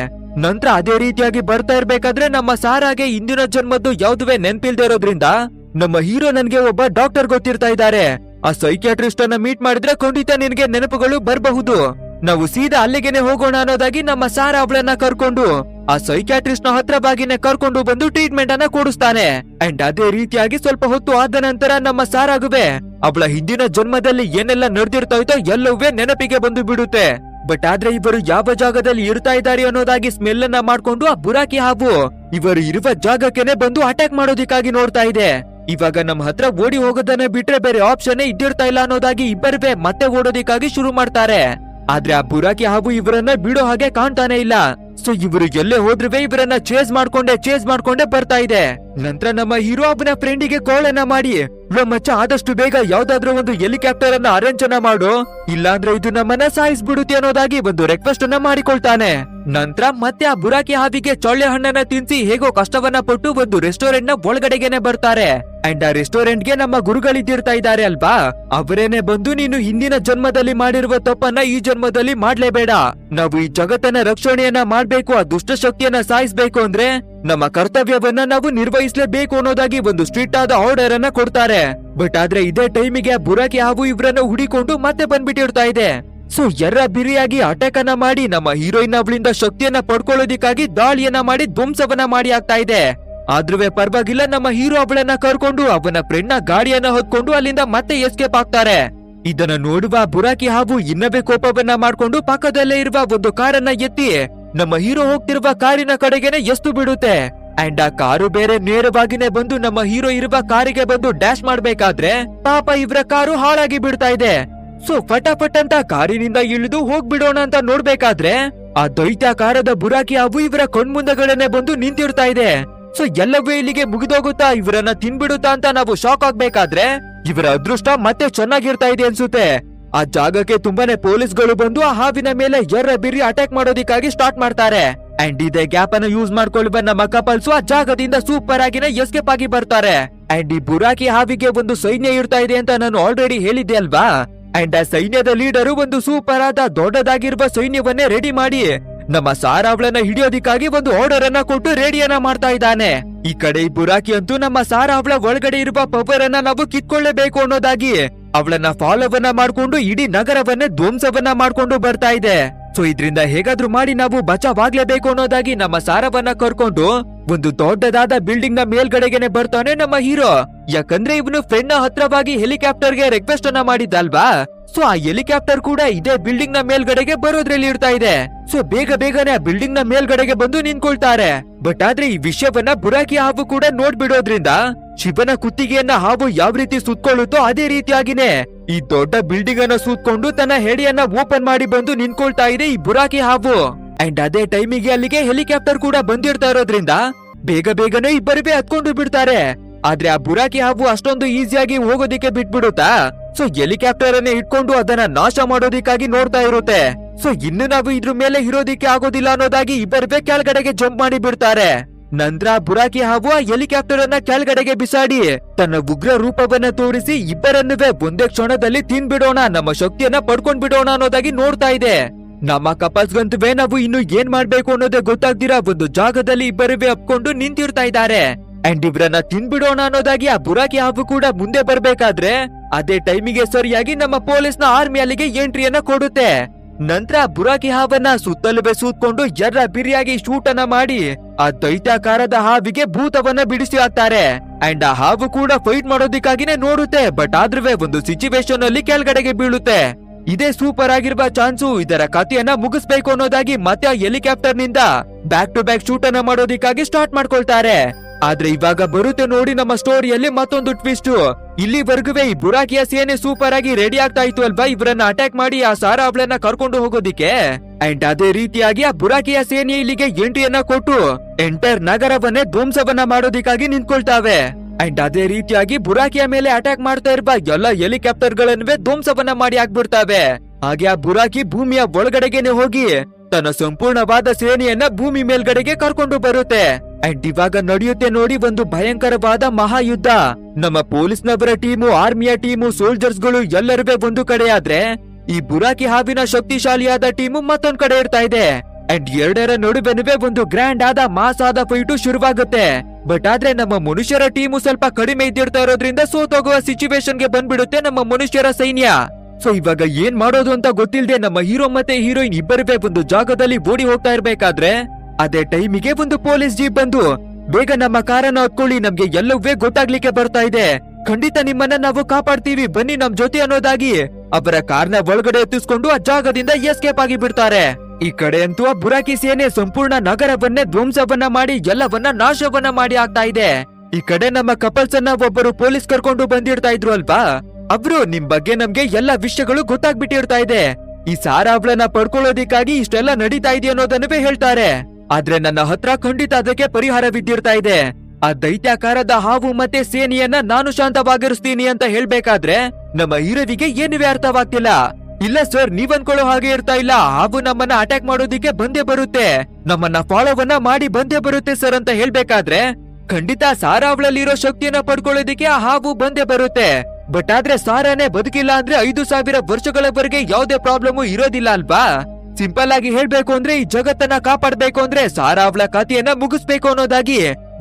ನಂತರ ಅದೇ ರೀತಿಯಾಗಿ ಬರ್ತಾ ಇರ್ಬೇಕಾದ್ರೆ ನಮ್ಮ ಸಾರಾಗೆ ಹಿಂದಿನ ಜನ್ಮದ್ದು ಯಾವ್ದುವೆ ನೆನ್ಪಿಲ್ದೇ ಇರೋದ್ರಿಂದ ನಮ್ಮ ಹೀರೋ ನನ್ಗೆ ಒಬ್ಬ ಡಾಕ್ಟರ್ ಗೊತ್ತಿರ್ತಾ ಇದ್ದಾರೆ ಆ ಸೈಕ್ಯಾಟ್ರಿಸ್ಟ್ ಅನ್ನ ಮೀಟ್ ಮಾಡಿದ್ರೆ ಖಂಡಿತ ನಿನ್ಗೆ ನೆನಪುಗಳು ಬರಬಹುದು ನಾವು ಸೀದಾ ಅಲ್ಲಿಗೆನೆ ಹೋಗೋಣ ಅನ್ನೋದಾಗಿ ನಮ್ಮ ಸಾರ ಅವಳನ್ನ ಕರ್ಕೊಂಡು ಆ ಸೈಕ್ಯಾಟ್ರಿಸ್ಟ್ ನ ಹತ್ರ ಬಾಗಿನ ಕರ್ಕೊಂಡು ಬಂದು ಟ್ರೀಟ್ಮೆಂಟ್ ಅನ್ನ ಕೊಡಿಸ್ತಾನೆ ಅಂಡ್ ಅದೇ ರೀತಿಯಾಗಿ ಸ್ವಲ್ಪ ಹೊತ್ತು ಆದ ನಂತರ ನಮ್ಮ ಸಾರಾಗುವೆ ಅವಳ ಹಿಂದಿನ ಜನ್ಮದಲ್ಲಿ ಏನೆಲ್ಲ ನಡೆದಿರ್ತಾ ಇತ್ತೋ ಎಲ್ಲವೇ ನೆನಪಿಗೆ ಬಂದು ಬಿಡುತ್ತೆ ಬಟ್ ಆದ್ರೆ ಇವರು ಯಾವ ಜಾಗದಲ್ಲಿ ಇರ್ತಾ ಇದ್ದಾರೆ ಅನ್ನೋದಾಗಿ ಸ್ಮೆಲ್ ಅನ್ನ ಮಾಡ್ಕೊಂಡು ಆ ಬುರಾಕಿ ಹಾವು ಇವರು ಇರುವ ಜಾಗಕ್ಕೆನೆ ಬಂದು ಅಟ್ಯಾಕ್ ಮಾಡೋದಿಕ್ಕಾಗಿ ನೋಡ್ತಾ ಇದೆ ಇವಾಗ ನಮ್ಮ ಹತ್ರ ಓಡಿ ಹೋಗೋದನ್ನ ಬಿಟ್ರೆ ಬೇರೆ ಆಪ್ಷನ್ ಇದ್ದಿರ್ತಾ ಇಲ್ಲ ಅನ್ನೋದಾಗಿ ಇಬ್ಬರೇ ಮತ್ತೆ ಓಡೋದಿಕ್ಕಾಗಿ ಶುರು ಮಾಡ್ತಾರೆ ಆದ್ರೆ ಆ ಬುರಾಕಿ ಹಾವು ಇವರನ್ನ ಬಿಡೋ ಹಾಗೆ ಕಾಣ್ತಾನೆ ಇಲ್ಲ ಸೊ ಇವರು ಎಲ್ಲೇ ಹೋದ್ರೂ ಇವರನ್ನ ಚೇಸ್ ಮಾಡ್ಕೊಂಡೆ ಚೇಸ್ ಮಾಡ್ಕೊಂಡೆ ಬರ್ತಾ ಇದೆ ನಂತರ ನಮ್ಮ ಹೀರೋ ಅವನ ಫ್ರೆಂಡಿಗೆ ಕೋಳನ್ನ ಮಾಡಿ ನಮ್ಮಚ್ಚ ಆದಷ್ಟು ಬೇಗ ಯಾವ್ದಾದ್ರು ಒಂದು ಹೆಲಿಕಾಪ್ಟರ್ ಅನ್ನ ಅರೇಂಜನ ಮಾಡು ಇಲ್ಲಾಂದ್ರೆ ಇದು ನಮ್ಮನ್ನ ಸಾಯಿಸ್ಬಿಡುತ್ತೆ ಅನ್ನೋದಾಗಿ ಒಂದು ರಿಕ್ವೆಸ್ಟ್ ಅನ್ನ ಮಾಡಿಕೊಳ್ತಾನೆ ನಂತರ ಮತ್ತೆ ಆ ಬುರಾಕಿ ಹಾವಿಗೆ ಚೊಳ್ಳೆ ಹಣ್ಣನ್ನ ತಿನ್ಸಿ ಹೇಗೋ ಕಷ್ಟವನ್ನ ಪಟ್ಟು ಒಂದು ರೆಸ್ಟೋರೆಂಟ್ ನ ಒಳಗಡೆಗೆನೆ ಬರ್ತಾರೆ ಅಂಡ್ ಆ ರೆಸ್ಟೋರೆಂಟ್ ಗೆ ನಮ್ಮ ಗುರುಗಳಿದ್ದಿರ್ತಾ ಇದ್ದಾರೆ ಅಲ್ವಾ ಅವರೇನೆ ಬಂದು ನೀನು ಹಿಂದಿನ ಜನ್ಮದಲ್ಲಿ ಮಾಡಿರುವ ತಪ್ಪನ್ನ ಈ ಜನ್ಮದಲ್ಲಿ ಮಾಡ್ಲೇಬೇಡ ನಾವು ಈ ಜಗತ್ತನ್ನ ರಕ್ಷಣೆಯನ್ನ ಮಾಡ್ಬೇಕು ಆ ದುಷ್ಟ ಶಕ್ತಿಯನ್ನ ಸಾಯಿಸ್ಬೇಕು ಅಂದ್ರೆ ನಮ್ಮ ಕರ್ತವ್ಯವನ್ನ ನಾವು ನಿರ್ವಹಿಸಲೇಬೇಕು ಅನ್ನೋದಾಗಿ ಒಂದು ಸ್ಟ್ರಿಕ್ಟ್ ಆದ ಆರ್ಡರ್ ಅನ್ನ ಕೊಡ್ತಾರೆ ಬಟ್ ಆದ್ರೆ ಇದೇ ಟೈಮಿಗೆ ಬುರಾಕಿ ಹಾವು ಇವ್ರನ್ನ ಹುಡಿಕೊಂಡು ಮತ್ತೆ ಬಂದ್ಬಿಟ್ಟಿರ್ತಾ ಇದೆ ಸೊ ಎರ್ರ ಬಿರಿಯಾಗಿ ಅಟ್ಯಾಕ್ ಅನ್ನ ಮಾಡಿ ನಮ್ಮ ಹೀರೋಯಿನ್ ಅವಳಿಂದ ಶಕ್ತಿಯನ್ನ ಪಡ್ಕೊಳ್ಳೋದಿಕ್ಕಾಗಿ ದಾಳಿಯನ್ನ ಮಾಡಿ ಧ್ವಂಸವನ್ನ ಮಾಡಿ ಆಗ್ತಾ ಇದೆ ಆದ್ರೂ ಪರವಾಗಿಲ್ಲ ನಮ್ಮ ಹೀರೋ ಅವಳನ್ನ ಕರ್ಕೊಂಡು ಅವನ ಫ್ರೆಂಡ್ ಗಾಡಿಯನ್ನ ಹೊತ್ಕೊಂಡು ಅಲ್ಲಿಂದ ಮತ್ತೆ ಎಸ್ಕೇಪ್ ಆಗ್ತಾರೆ ಇದನ್ನ ನೋಡುವ ಬುರಾಕಿ ಹಾವು ಇನ್ನವೇ ಕೋಪವನ್ನ ಮಾಡ್ಕೊಂಡು ಪಕ್ಕದಲ್ಲೇ ಇರುವ ಒಂದು ಕಾರನ್ನ ಎತ್ತಿ ನಮ್ಮ ಹೀರೋ ಹೋಗ್ತಿರುವ ಕಾರಿನ ಕಡೆಗೆನೆ ಎಷ್ಟು ಬಿಡುತ್ತೆ ಅಂಡ್ ಆ ಕಾರು ಬೇರೆ ನೇರವಾಗಿನೇ ಬಂದು ನಮ್ಮ ಹೀರೋ ಇರುವ ಕಾರಿಗೆ ಬಂದು ಡ್ಯಾಶ್ ಮಾಡ್ಬೇಕಾದ್ರೆ ಪಾಪ ಇವರ ಕಾರು ಹಾಳಾಗಿ ಬಿಡ್ತಾ ಇದೆ ಸೊ ಫಟಾಫಟ್ ಅಂತ ಕಾರಿನಿಂದ ಇಳಿದು ಹೋಗ್ಬಿಡೋಣ ಅಂತ ನೋಡ್ಬೇಕಾದ್ರೆ ಆ ದೈತ್ಯಾಕಾರದ ಬುರಾಕಿ ಅವು ಇವರ ಕಣ್ಮುಂದಗಳನ್ನೇ ಬಂದು ನಿಂತಿರ್ತಾ ಇದೆ ಸೊ ಎಲ್ಲವೂ ಇಲ್ಲಿಗೆ ಮುಗಿದೋಗುತ್ತಾ ಇವರನ್ನ ತಿನ್ಬಿಡುತ್ತಾ ಅಂತ ನಾವು ಶಾಕ್ ಆಗ್ಬೇಕಾದ್ರೆ ಇವರ ಅದೃಷ್ಟ ಮತ್ತೆ ಚೆನ್ನಾಗಿರ್ತಾ ಇದೆ ಅನ್ಸುತ್ತೆ ಆ ಜಾಗಕ್ಕೆ ತುಂಬಾನೇ ಪೊಲೀಸ್ಗಳು ಬಂದು ಆ ಹಾವಿನ ಮೇಲೆ ಎರ್ರ ಬಿರಿ ಅಟ್ಯಾಕ್ ಮಾಡೋದಿಕ್ಕಾಗಿ ಸ್ಟಾರ್ಟ್ ಮಾಡ್ತಾರೆ ಅಂಡ್ ಇದೇ ಗ್ಯಾಪ್ ಅನ್ನು ಯೂಸ್ ಮಾಡ್ಕೊಳ್ಳುವ ಬಂದ ನಮ್ಮ ಕಪಲ್ಸ್ ಆ ಜಾಗದಿಂದ ಸೂಪರ್ ಆಗಿನ ಎಸ್ಕೇಪ್ ಆಗಿ ಬರ್ತಾರೆ ಅಂಡ್ ಈ ಬುರಾಕಿ ಹಾವಿಗೆ ಒಂದು ಸೈನ್ಯ ಇರ್ತಾ ಇದೆ ಅಂತ ನಾನು ಆಲ್ರೆಡಿ ಹೇಳಿದ್ದೆ ಅಲ್ವಾ ಅಂಡ್ ಆ ಸೈನ್ಯದ ಲೀಡರು ಒಂದು ಸೂಪರ್ ಆದ ದೊಡ್ಡದಾಗಿರುವ ಸೈನ್ಯವನ್ನೇ ರೆಡಿ ಮಾಡಿ ನಮ್ಮ ಸಾರಾವಳನ್ನ ಹಿಡಿಯೋದಿಕ್ಕಾಗಿ ಒಂದು ಆರ್ಡರ್ ಅನ್ನ ಕೊಟ್ಟು ರೆಡಿಯನ್ನ ಮಾಡ್ತಾ ಇದ್ದಾನೆ ಈ ಕಡೆ ಈ ಬುರಾಕಿ ಅಂತೂ ನಮ್ಮ ಸಾರಾವಳ ಒಳಗಡೆ ಇರುವ ಪವರ್ ಅನ್ನ ನಾವು ಕಿತ್ಕೊಳ್ಳಬೇಕು ಅನ್ನೋದಾಗಿ ಅವಳನ್ನ ಫಾಲೋವನ್ನ ಮಾಡ್ಕೊಂಡು ಇಡೀ ನಗರವನ್ನೇ ಧ್ವಂಸವನ್ನ ಮಾಡ್ಕೊಂಡು ಬರ್ತಾ ಇದೆ ಸೊ ಇದ್ರಿಂದ ಹೇಗಾದ್ರೂ ಮಾಡಿ ನಾವು ಬಚಾವಾಗ್ಲೇಬೇಕು ಅನ್ನೋದಾಗಿ ನಮ್ಮ ಸಾರವನ್ನ ಕರ್ಕೊಂಡು ಒಂದು ದೊಡ್ಡದಾದ ಬಿಲ್ಡಿಂಗ್ ನ ಮೇಲ್ಗಡೆಗೆನೆ ಬರ್ತಾನೆ ನಮ್ಮ ಹೀರೋ ಯಾಕಂದ್ರೆ ಇವನು ಫ್ರೆಂಡ್ ನ ಹತ್ರವಾಗಿ ಹೆಲಿಕಾಪ್ಟರ್ ಗೆ ರಿಕ್ವೆಸ್ಟ್ ಅನ್ನ ಮಾಡಿದ್ದಲ್ವಾ ಸೊ ಆ ಹೆಲಿಕಾಪ್ಟರ್ ಕೂಡ ಇದೇ ಬಿಲ್ಡಿಂಗ್ ನ ಮೇಲ್ಗಡೆಗೆ ಬರೋದ್ರಲ್ಲಿ ಇರ್ತಾ ಇದೆ ಸೊ ಬೇಗ ಬೇಗನೆ ಆ ಬಿಲ್ಡಿಂಗ್ ನ ಮೇಲ್ಗಡೆಗೆ ಬಂದು ನಿಂತ್ಕೊಳ್ತಾರೆ ಬಟ್ ಆದ್ರೆ ಈ ವಿಷಯವನ್ನ ಬುರಾಕಿ ಹಾವು ಕೂಡ ನೋಡ್ಬಿಡೋದ್ರಿಂದ ಶಿವನ ಕುತ್ತಿಗೆಯನ್ನ ಹಾವು ಯಾವ ರೀತಿ ಸುತ್ಕೊಳ್ಳುತ್ತೋ ಅದೇ ರೀತಿಯಾಗಿನೇ ಈ ದೊಡ್ಡ ಬಿಲ್ಡಿಂಗ್ ಅನ್ನ ಸುತ್ಕೊಂಡು ತನ್ನ ಹೆಡೆಯನ್ನ ಓಪನ್ ಮಾಡಿ ಬಂದು ನಿಂತ್ಕೊಳ್ತಾ ಇದೆ ಈ ಬುರಾಕಿ ಹಾವು ಅಂಡ್ ಅದೇ ಟೈಮಿಗೆ ಅಲ್ಲಿಗೆ ಹೆಲಿಕಾಪ್ಟರ್ ಕೂಡ ಬಂದಿರ್ತಾ ಇರೋದ್ರಿಂದ ಬೇಗ ಬೇಗನೆ ಇಬ್ಬರಿವೆ ಹತ್ಕೊಂಡು ಬಿಡ್ತಾರೆ ಆದ್ರೆ ಆ ಬುರಾಕಿ ಹಾವು ಅಷ್ಟೊಂದು ಈಸಿಯಾಗಿ ಹೋಗೋದಿಕ್ಕೆ ಬಿಟ್ಬಿಡುತ್ತಾ ಸೊ ಹೆಲಿಕಾಪ್ಟರ್ ಅನ್ನೇ ಇಟ್ಕೊಂಡು ಅದನ್ನ ನಾಶ ಮಾಡೋದಿಕ್ಕಾಗಿ ನೋಡ್ತಾ ಇರುತ್ತೆ ಸೊ ಇನ್ನು ನಾವು ಇದ್ರ ಮೇಲೆ ಇರೋದಿಕ್ಕೆ ಆಗೋದಿಲ್ಲ ಅನ್ನೋದಾಗಿ ಇಬ್ಬರಿವೆ ಕೆಳಗಡೆಗೆ ಜಂಪ್ ಮಾಡಿ ಬಿಡ್ತಾರೆ ನಂತರ ಬುರಾಕಿ ಹಾವು ಹೆಲಿಕಾಪ್ಟರ್ ಅನ್ನ ಕೆಳಗಡೆಗೆ ಬಿಸಾಡಿ ತನ್ನ ಉಗ್ರ ರೂಪವನ್ನ ತೋರಿಸಿ ಇಬ್ಬರನ್ನುವೆ ಒಂದೇ ಕ್ಷಣದಲ್ಲಿ ತಿನ್ಬಿಡೋಣ ನಮ್ಮ ಶಕ್ತಿಯನ್ನ ಪಡ್ಕೊಂಡ್ ಬಿಡೋಣ ಅನ್ನೋದಾಗಿ ನೋಡ್ತಾ ಇದೆ ನಮ್ಮ ಕಪಸ್ಗಂತುವೆ ನಾವು ಇನ್ನು ಏನ್ ಮಾಡ್ಬೇಕು ಅನ್ನೋದೇ ಗೊತ್ತಾಗ್ದಿರ ಒಂದು ಜಾಗದಲ್ಲಿ ಇಬ್ಬರುವೆ ಅಪ್ಕೊಂಡು ನಿಂತಿರ್ತಾ ಇದ್ದಾರೆ ಅಂಡ್ ಇವರನ್ನ ತಿನ್ಬಿಡೋಣ ಅನ್ನೋದಾಗಿ ಆ ಬುರಾಕಿ ಹಾವು ಕೂಡ ಮುಂದೆ ಬರ್ಬೇಕಾದ್ರೆ ಅದೇ ಟೈಮಿಗೆ ಸರಿಯಾಗಿ ನಮ್ಮ ಪೊಲೀಸ್ನ ಆರ್ಮಿ ಅಲ್ಲಿಗೆ ಎಂಟ್ರಿಯನ್ನ ಕೊಡುತ್ತೆ ನಂತರ ಬುರಾಕಿ ಹಾವನ್ನ ಸುತ್ತಲು ಬೆಸೂತ್ಕೊಂಡು ಎರ್ರ ಬಿರಿಯಾಗಿ ಅನ್ನ ಮಾಡಿ ಆ ದೈತ್ಯಾಕಾರದ ಹಾವಿಗೆ ಭೂತವನ್ನ ಬಿಡಿಸಿ ಹಾಕ್ತಾರೆ ಅಂಡ್ ಆ ಹಾವು ಕೂಡ ಫೈಟ್ ಮಾಡೋದಿಕ್ಕಾಗಿನೇ ನೋಡುತ್ತೆ ಬಟ್ ಆದ್ರೂ ಒಂದು ಸಿಚುವೇಶನ್ ಅಲ್ಲಿ ಕೆಳಗಡೆಗೆ ಬೀಳುತ್ತೆ ಇದೇ ಸೂಪರ್ ಆಗಿರುವ ಚಾನ್ಸು ಇದರ ಕಥೆಯನ್ನ ಮುಗಿಸ್ಬೇಕು ಅನ್ನೋದಾಗಿ ಮತ್ತೆ ಹೆಲಿಕಾಪ್ಟರ್ ನಿಂದ ಬ್ಯಾಕ್ ಟು ಬ್ಯಾಕ್ ಶೂಟ್ ಅನ್ನ ಮಾಡೋದಿಕ್ಕಾಗಿ ಸ್ಟಾರ್ಟ್ ಮಾಡ್ಕೊಳ್ತಾರೆ ಆದ್ರೆ ಇವಾಗ ಬರುತ್ತೆ ನೋಡಿ ನಮ್ಮ ಸ್ಟೋರಿಯಲ್ಲಿ ಮತ್ತೊಂದು ಟ್ವಿಸ್ಟ್ ಇಲ್ಲಿವರೆಗೂ ಈ ಬುರಾಕಿಯ ಸೇನೆ ಸೂಪರ್ ಆಗಿ ರೆಡಿ ಆಗ್ತಾ ಇತ್ತು ಅಲ್ವಾ ಇವರನ್ನ ಅಟ್ಯಾಕ್ ಮಾಡಿ ಆ ಸಾರ ಅವಳನ್ನ ಕರ್ಕೊಂಡು ಹೋಗೋದಿಕ್ಕೆ ಅಂಡ್ ಅದೇ ರೀತಿಯಾಗಿ ಆ ಬುರಾಕಿಯ ಸೇನೆ ಇಲ್ಲಿಗೆ ಎಂಟ್ರಿಯನ್ನ ಕೊಟ್ಟು ಎಂಟರ್ ನಗರವನ್ನೇ ಧ್ವಂಸವನ್ನ ಮಾಡೋದಿಕ್ಕಾಗಿ ನಿಂತ್ಕೊಳ್ತಾವೆ ಅಂಡ್ ಅದೇ ರೀತಿಯಾಗಿ ಬುರಾಕಿಯ ಮೇಲೆ ಅಟ್ಯಾಕ್ ಮಾಡ್ತಾ ಇರುವ ಎಲ್ಲ ಹೆಲಿಕಾಪ್ಟರ್ ಗಳನ್ನೇ ಧ್ವಂಸವನ್ನ ಮಾಡಿ ಹಾಕ್ಬಿಡ್ತಾವೆ ಹಾಗೆ ಆ ಬುರಾಕಿ ಭೂಮಿಯ ಒಳಗಡೆಗೆನೆ ಹೋಗಿ ತನ್ನ ಸಂಪೂರ್ಣವಾದ ಸೇನೆಯನ್ನ ಭೂಮಿ ಮೇಲ್ಗಡೆಗೆ ಕರ್ಕೊಂಡು ಬರುತ್ತೆ ಅಂಡ್ ಇವಾಗ ನಡೆಯುತ್ತೆ ನೋಡಿ ಒಂದು ಭಯಂಕರವಾದ ಮಹಾಯುದ್ಧ ನಮ್ಮ ಪೊಲೀಸ್ನವರ ಟೀಮು ಆರ್ಮಿಯ ಟೀಮು ಸೋಲ್ಜರ್ಸ್ಗಳು ಎಲ್ಲರೂ ಒಂದು ಕಡೆ ಆದ್ರೆ ಈ ಬುರಾಕಿ ಹಾವಿನ ಶಕ್ತಿಶಾಲಿಯಾದ ಟೀಮು ಮತ್ತೊಂದ್ ಕಡೆ ಇರ್ತಾ ಇದೆ ಅಂಡ್ ಎರಡರ ನಡುವೆನುವೆ ಒಂದು ಗ್ರ್ಯಾಂಡ್ ಆದ ಮಾಸಾದ ಫೈಟು ಶುರುವಾಗುತ್ತೆ ಬಟ್ ಆದ್ರೆ ನಮ್ಮ ಮನುಷ್ಯರ ಟೀಮು ಸ್ವಲ್ಪ ಕಡಿಮೆ ಇದ್ದಿರ್ತಾ ಇರೋದ್ರಿಂದ ಸೋತೋಗುವ ಗೆ ಬಂದ್ಬಿಡುತ್ತೆ ನಮ್ಮ ಮನುಷ್ಯರ ಸೈನ್ಯ ಸೊ ಇವಾಗ ಏನ್ ಮಾಡೋದು ಅಂತ ಗೊತ್ತಿಲ್ಲದೆ ನಮ್ಮ ಹೀರೋ ಮತ್ತೆ ಹೀರೋಯಿನ್ ಇಬ್ಬರವೇ ಒಂದು ಜಾಗದಲ್ಲಿ ಓಡಿ ಹೋಗ್ತಾ ಇರ್ಬೇಕಾದ್ರೆ ಅದೇ ಟೈಮಿಗೆ ಒಂದು ಪೊಲೀಸ್ ಜೀಪ್ ಬಂದು ಬೇಗ ನಮ್ಮ ಕಾರನ್ನ ಹೊತ್ಕೊಳ್ಳಿ ನಮ್ಗೆ ಎಲ್ಲವೇ ಗೊತ್ತಾಗ್ಲಿಕ್ಕೆ ಬರ್ತಾ ಇದೆ ಖಂಡಿತ ನಿಮ್ಮನ್ನ ನಾವು ಕಾಪಾಡ್ತೀವಿ ಬನ್ನಿ ನಮ್ ಜೊತೆ ಅನ್ನೋದಾಗಿ ಅವರ ಕಾರ್ನ ಒಳಗಡೆ ಎತ್ತಿಸ್ಕೊಂಡು ಆ ಜಾಗದಿಂದ ಎಸ್ಕೇಪ್ ಆಗಿ ಬಿಡ್ತಾರೆ ಈ ಕಡೆ ಅಂತೂ ಆ ಬುರಾಕಿ ಸೇನೆ ಸಂಪೂರ್ಣ ನಗರವನ್ನೇ ಧ್ವಂಸವನ್ನ ಮಾಡಿ ಎಲ್ಲವನ್ನ ನಾಶವನ್ನ ಮಾಡಿ ಆಗ್ತಾ ಇದೆ ಈ ಕಡೆ ನಮ್ಮ ಅನ್ನ ಒಬ್ಬರು ಪೊಲೀಸ್ ಕರ್ಕೊಂಡು ಬಂದಿಡ್ತಾ ಇದ್ರು ಅಲ್ವಾ ಅವ್ರು ನಿಮ್ ಬಗ್ಗೆ ನಮ್ಗೆ ಎಲ್ಲಾ ವಿಷಯಗಳು ಗೊತ್ತಾಗ್ಬಿಟ್ಟಿರ್ತಾ ಇದೆ ಈ ಅವಳನ್ನ ಪಡ್ಕೊಳ್ಳೋದಿಕ್ಕಾಗಿ ಇಷ್ಟೆಲ್ಲ ನಡೀತಾ ಇದೆಯನ್ನೋದನ್ನವೇ ಅನ್ನೋದನ್ನೇ ಹೇಳ್ತಾರೆ ಆದ್ರೆ ನನ್ನ ಹತ್ರ ಖಂಡಿತ ಅದಕ್ಕೆ ಪರಿಹಾರ ಬಿದ್ದಿರ್ತಾ ಇದೆ ಆ ದೈತ್ಯಾಕಾರದ ಹಾವು ಮತ್ತೆ ಸೇನೆಯನ್ನ ನಾನು ಶಾಂತವಾಗಿರಿಸ್ತೀನಿ ಅಂತ ಹೇಳ್ಬೇಕಾದ್ರೆ ನಮ್ಮ ಹೀರೋವಿಗೆ ಏನು ಅರ್ಥವಾಗ್ತಿಲ್ಲ ಇಲ್ಲ ಸರ್ ನೀವ್ ಅನ್ಕೊಳ್ಳೋ ಹಾಗೆ ಇರ್ತಾ ಇಲ್ಲ ಹಾವು ನಮ್ಮನ್ನ ಅಟ್ಯಾಕ್ ಮಾಡೋದಿಕ್ಕೆ ಬಂದೇ ಬರುತ್ತೆ ನಮ್ಮನ್ನ ಫಾಲೋವನ್ನ ಮಾಡಿ ಬಂದೇ ಬರುತ್ತೆ ಸರ್ ಅಂತ ಹೇಳ್ಬೇಕಾದ್ರೆ ಖಂಡಿತ ಸಾರಾವ್ಳಲ್ಲಿರೋ ಶಕ್ತಿಯನ್ನ ಪಡ್ಕೊಳ್ಳೋದಿಕ್ಕೆ ಆ ಹಾವು ಬಂದೇ ಬರುತ್ತೆ ಬಟ್ ಆದ್ರೆ ಸಾರಾನೇ ಬದುಕಿಲ್ಲ ಅಂದ್ರೆ ಐದು ಸಾವಿರ ವರ್ಷಗಳವರೆಗೆ ಯಾವ್ದೇ ಪ್ರಾಬ್ಲಮ್ ಇರೋದಿಲ್ಲ ಅಲ್ವಾ ಸಿಂಪಲ್ ಆಗಿ ಹೇಳ್ಬೇಕು ಅಂದ್ರೆ ಈ ಜಗತ್ತನ್ನ ಕಾಪಾಡ್ಬೇಕು ಅಂದ್ರೆ ಸಾರಾ ಅವಳ ಖಾತೆಯನ್ನ ಮುಗಿಸ್ಬೇಕು ಅನ್ನೋದಾಗಿ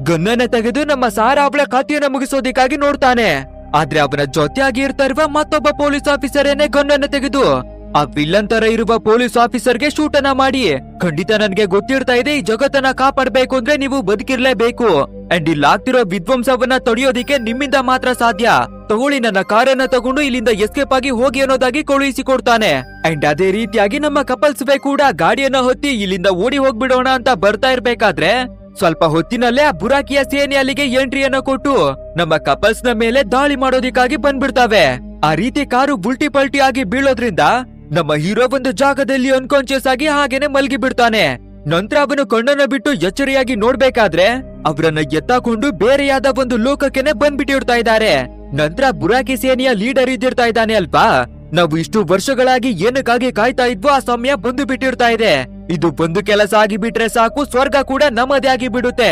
ಗನ್ನನ್ನ ತೆಗೆದು ನಮ್ಮ ಸಾರಾ ಅವಳ ಖಾತೆಯನ್ನ ಮುಗಿಸೋದಿಕ್ಕಾಗಿ ನೋಡ್ತಾನೆ ಆದ್ರೆ ಅವನ ಜೊತೆಯಾಗಿ ಇರ್ತಾ ಇರುವ ಮತ್ತೊಬ್ಬ ಪೊಲೀಸ್ ಆಫೀಸರೇನೆ ಗನ್ನನ್ನು ತೆಗೆದು ಆ ವಿಲ್ಲನ್ ತರ ಇರುವ ಪೊಲೀಸ್ ಆಫೀಸರ್ ಆಫೀಸರ್ಗೆ ಶೂಟನ ಮಾಡಿ ಖಂಡಿತ ನನ್ಗೆ ಗೊತ್ತಿರ್ತಾ ಇದೆ ಈ ಜಗತ್ತನ್ನ ಕಾಪಾಡ್ಬೇಕು ಅಂದ್ರೆ ನೀವು ಬದುಕಿರ್ಲೇಬೇಕು ಅಂಡ್ ಆಗ್ತಿರೋ ವಿಧ್ವಂಸವನ್ನ ತಡೆಯೋದಿಕ್ಕೆ ನಿಮ್ಮಿಂದ ಮಾತ್ರ ಸಾಧ್ಯ ತಗೊಳ್ಳಿ ನನ್ನ ಕಾರನ್ನ ತಗೊಂಡು ಇಲ್ಲಿಂದ ಎಸ್ಕೇಪ್ ಆಗಿ ಹೋಗಿ ಅನ್ನೋದಾಗಿ ಕೊಡ್ತಾನೆ ಅಂಡ್ ಅದೇ ರೀತಿಯಾಗಿ ನಮ್ಮ ಕಪಲ್ಸ್ ಕೂಡ ಗಾಡಿಯನ್ನ ಹೊತ್ತಿ ಇಲ್ಲಿಂದ ಓಡಿ ಹೋಗ್ಬಿಡೋಣ ಅಂತ ಬರ್ತಾ ಇರ್ಬೇಕಾದ್ರೆ ಸ್ವಲ್ಪ ಹೊತ್ತಿನಲ್ಲೇ ಆ ಬುರಾಕಿಯ ಸೇನೆ ಅಲ್ಲಿಗೆ ಎಂಟ್ರಿಯನ್ನ ಕೊಟ್ಟು ನಮ್ಮ ಕಪಲ್ಸ್ ನ ಮೇಲೆ ದಾಳಿ ಮಾಡೋದಿಕ್ಕಾಗಿ ಬಂದ್ಬಿಡ್ತಾವೆ ಆ ರೀತಿ ಕಾರು ಬುಲ್ಟಿ ಪಲ್ಟಿ ಆಗಿ ಬೀಳೋದ್ರಿಂದ ನಮ್ಮ ಹೀರೋ ಒಂದು ಜಾಗದಲ್ಲಿ ಅನ್ಕಾನ್ಶಿಯಸ್ ಆಗಿ ಹಾಗೇನೆ ಮಲ್ಗಿ ಬಿಡ್ತಾನೆ ನಂತರ ಅವನು ಕಣ್ಣನ್ನ ಬಿಟ್ಟು ಎಚ್ಚರಿಯಾಗಿ ನೋಡ್ಬೇಕಾದ್ರೆ ಅವರನ್ನ ಎತ್ತಾಕೊಂಡು ಬೇರೆಯಾದ ಒಂದು ಲೋಕಕ್ಕೆನೆ ಬಂದ್ಬಿಟ್ಟಿರ್ತಾ ಇದ್ದಾರೆ ನಂತರ ಬುರಾಕಿ ಸೇನೆಯ ಲೀಡರ್ ಇದ್ದಿರ್ತಾ ಇದ್ದಾನೆ ಅಲ್ವಾ ನಾವು ಇಷ್ಟು ವರ್ಷಗಳಾಗಿ ಏನಕ್ಕಾಗಿ ಕಾಯ್ತಾ ಇದ್ವೋ ಆ ಸಮಯ ಬಂದು ಬಿಟ್ಟಿರ್ತಾ ಇದೆ ಇದು ಬಂದು ಕೆಲಸ ಆಗಿಬಿಟ್ರೆ ಸಾಕು ಸ್ವರ್ಗ ಕೂಡ ನಮ್ಮದೇ ಆಗಿ ಬಿಡುತ್ತೆ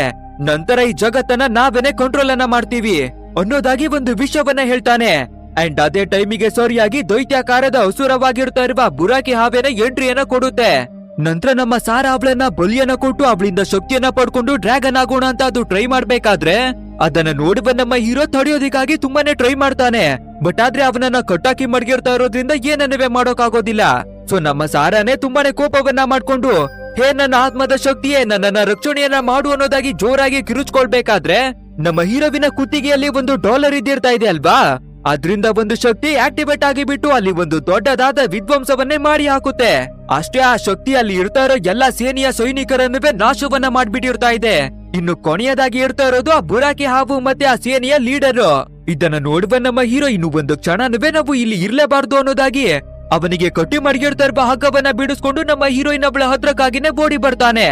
ನಂತರ ಈ ಜಗತ್ತನ್ನ ನಾವೇನೆ ಕಂಟ್ರೋಲ್ ಅನ್ನ ಮಾಡ್ತೀವಿ ಅನ್ನೋದಾಗಿ ಒಂದು ವಿಷಯವನ್ನ ಹೇಳ್ತಾನೆ ಅಂಡ್ ಅದೇ ಟೈಮಿಗೆ ಸರಿಯಾಗಿ ದೈತ್ಯಾಕಾರದ ಹಸುರವಾಗಿರ್ತಾ ಇರುವ ಬುರಾಕಿ ಹಾವೇನ ಎಂಟ್ರಿಯನ್ನ ಕೊಡುತ್ತೆ ನಂತರ ನಮ್ಮ ಸಾರ ಅವಳನ್ನ ಬಲಿಯನ್ನ ಕೊಟ್ಟು ಅವಳಿಂದ ಶಕ್ತಿಯನ್ನ ಪಡ್ಕೊಂಡು ಡ್ರ್ಯಾಗನ್ ಆಗೋಣ ಅಂತ ಅದು ಟ್ರೈ ಮಾಡ್ಬೇಕಾದ್ರೆ ಅದನ್ನ ನೋಡುವ ನಮ್ಮ ಹೀರೋ ತಡೆಯೋದಿಕ್ಕಾಗಿ ತುಂಬಾನೇ ಟ್ರೈ ಮಾಡ್ತಾನೆ ಬಟ್ ಆದ್ರೆ ಅವನನ್ನ ಕಟ್ಟಾಕಿ ಮಡಗಿರ್ತಾ ಇರೋದ್ರಿಂದ ಏನನ್ನವೇ ಮಾಡೋಕಾಗೋದಿಲ್ಲ ಸೊ ನಮ್ಮ ಸಾರಾನೇ ತುಂಬಾನೇ ಕೋಪವನ್ನ ಮಾಡ್ಕೊಂಡು ಹೇ ನನ್ನ ಆತ್ಮದ ಶಕ್ತಿಯೇ ನನ್ನನ್ನ ರಕ್ಷಣೆಯನ್ನ ಮಾಡು ಅನ್ನೋದಾಗಿ ಜೋರಾಗಿ ಕಿರುಚ್ಕೊಳ್ಬೇಕಾದ್ರೆ ನಮ್ಮ ಹೀರೋವಿನ ಕುತ್ತಿಗೆಯಲ್ಲಿ ಒಂದು ಡಾಲರ್ ಇದ್ದಿರ್ತಾ ಇದೆ ಅಲ್ವಾ ಅದ್ರಿಂದ ಒಂದು ಶಕ್ತಿ ಆಕ್ಟಿವೇಟ್ ಆಗಿಬಿಟ್ಟು ಅಲ್ಲಿ ಒಂದು ದೊಡ್ಡದಾದ ವಿಧ್ವಂಸವನ್ನೇ ಮಾಡಿ ಹಾಕುತ್ತೆ ಅಷ್ಟೇ ಆ ಶಕ್ತಿ ಅಲ್ಲಿ ಇರ್ತಾ ಇರೋ ಎಲ್ಲಾ ಸೇನೆಯ ಸೈನಿಕರನ್ನು ನಾಶವನ್ನ ಮಾಡ್ಬಿಟ್ಟಿರ್ತಾ ಇದೆ ಇನ್ನು ಕೊನೆಯದಾಗಿ ಇರ್ತಾ ಇರೋದು ಆ ಬುರಾಕಿ ಹಾವು ಮತ್ತೆ ಆ ಸೇನೆಯ ಲೀಡರ್ ಇದನ್ನ ನೋಡುವ ನಮ್ಮ ಹೀರೋ ಇನ್ನು ಒಂದು ಕ್ಷಣನವೇ ನಾವು ಇಲ್ಲಿ ಇರ್ಲೇಬಾರ್ದು ಅನ್ನೋದಾಗಿ ಅವನಿಗೆ ಕಟ್ಟಿ ಮಡಗಿರ್ತಾ ಇರುವ ಹಗ್ಗವನ್ನ ಬಿಡಿಸ್ಕೊಂಡು ನಮ್ಮ ಹೀರೋಯಿನ್ ಅವಳ ಹತ್ರಕ್ಕಾಗಿನೇ ಓಡಿ ಬರ್ತಾನೆ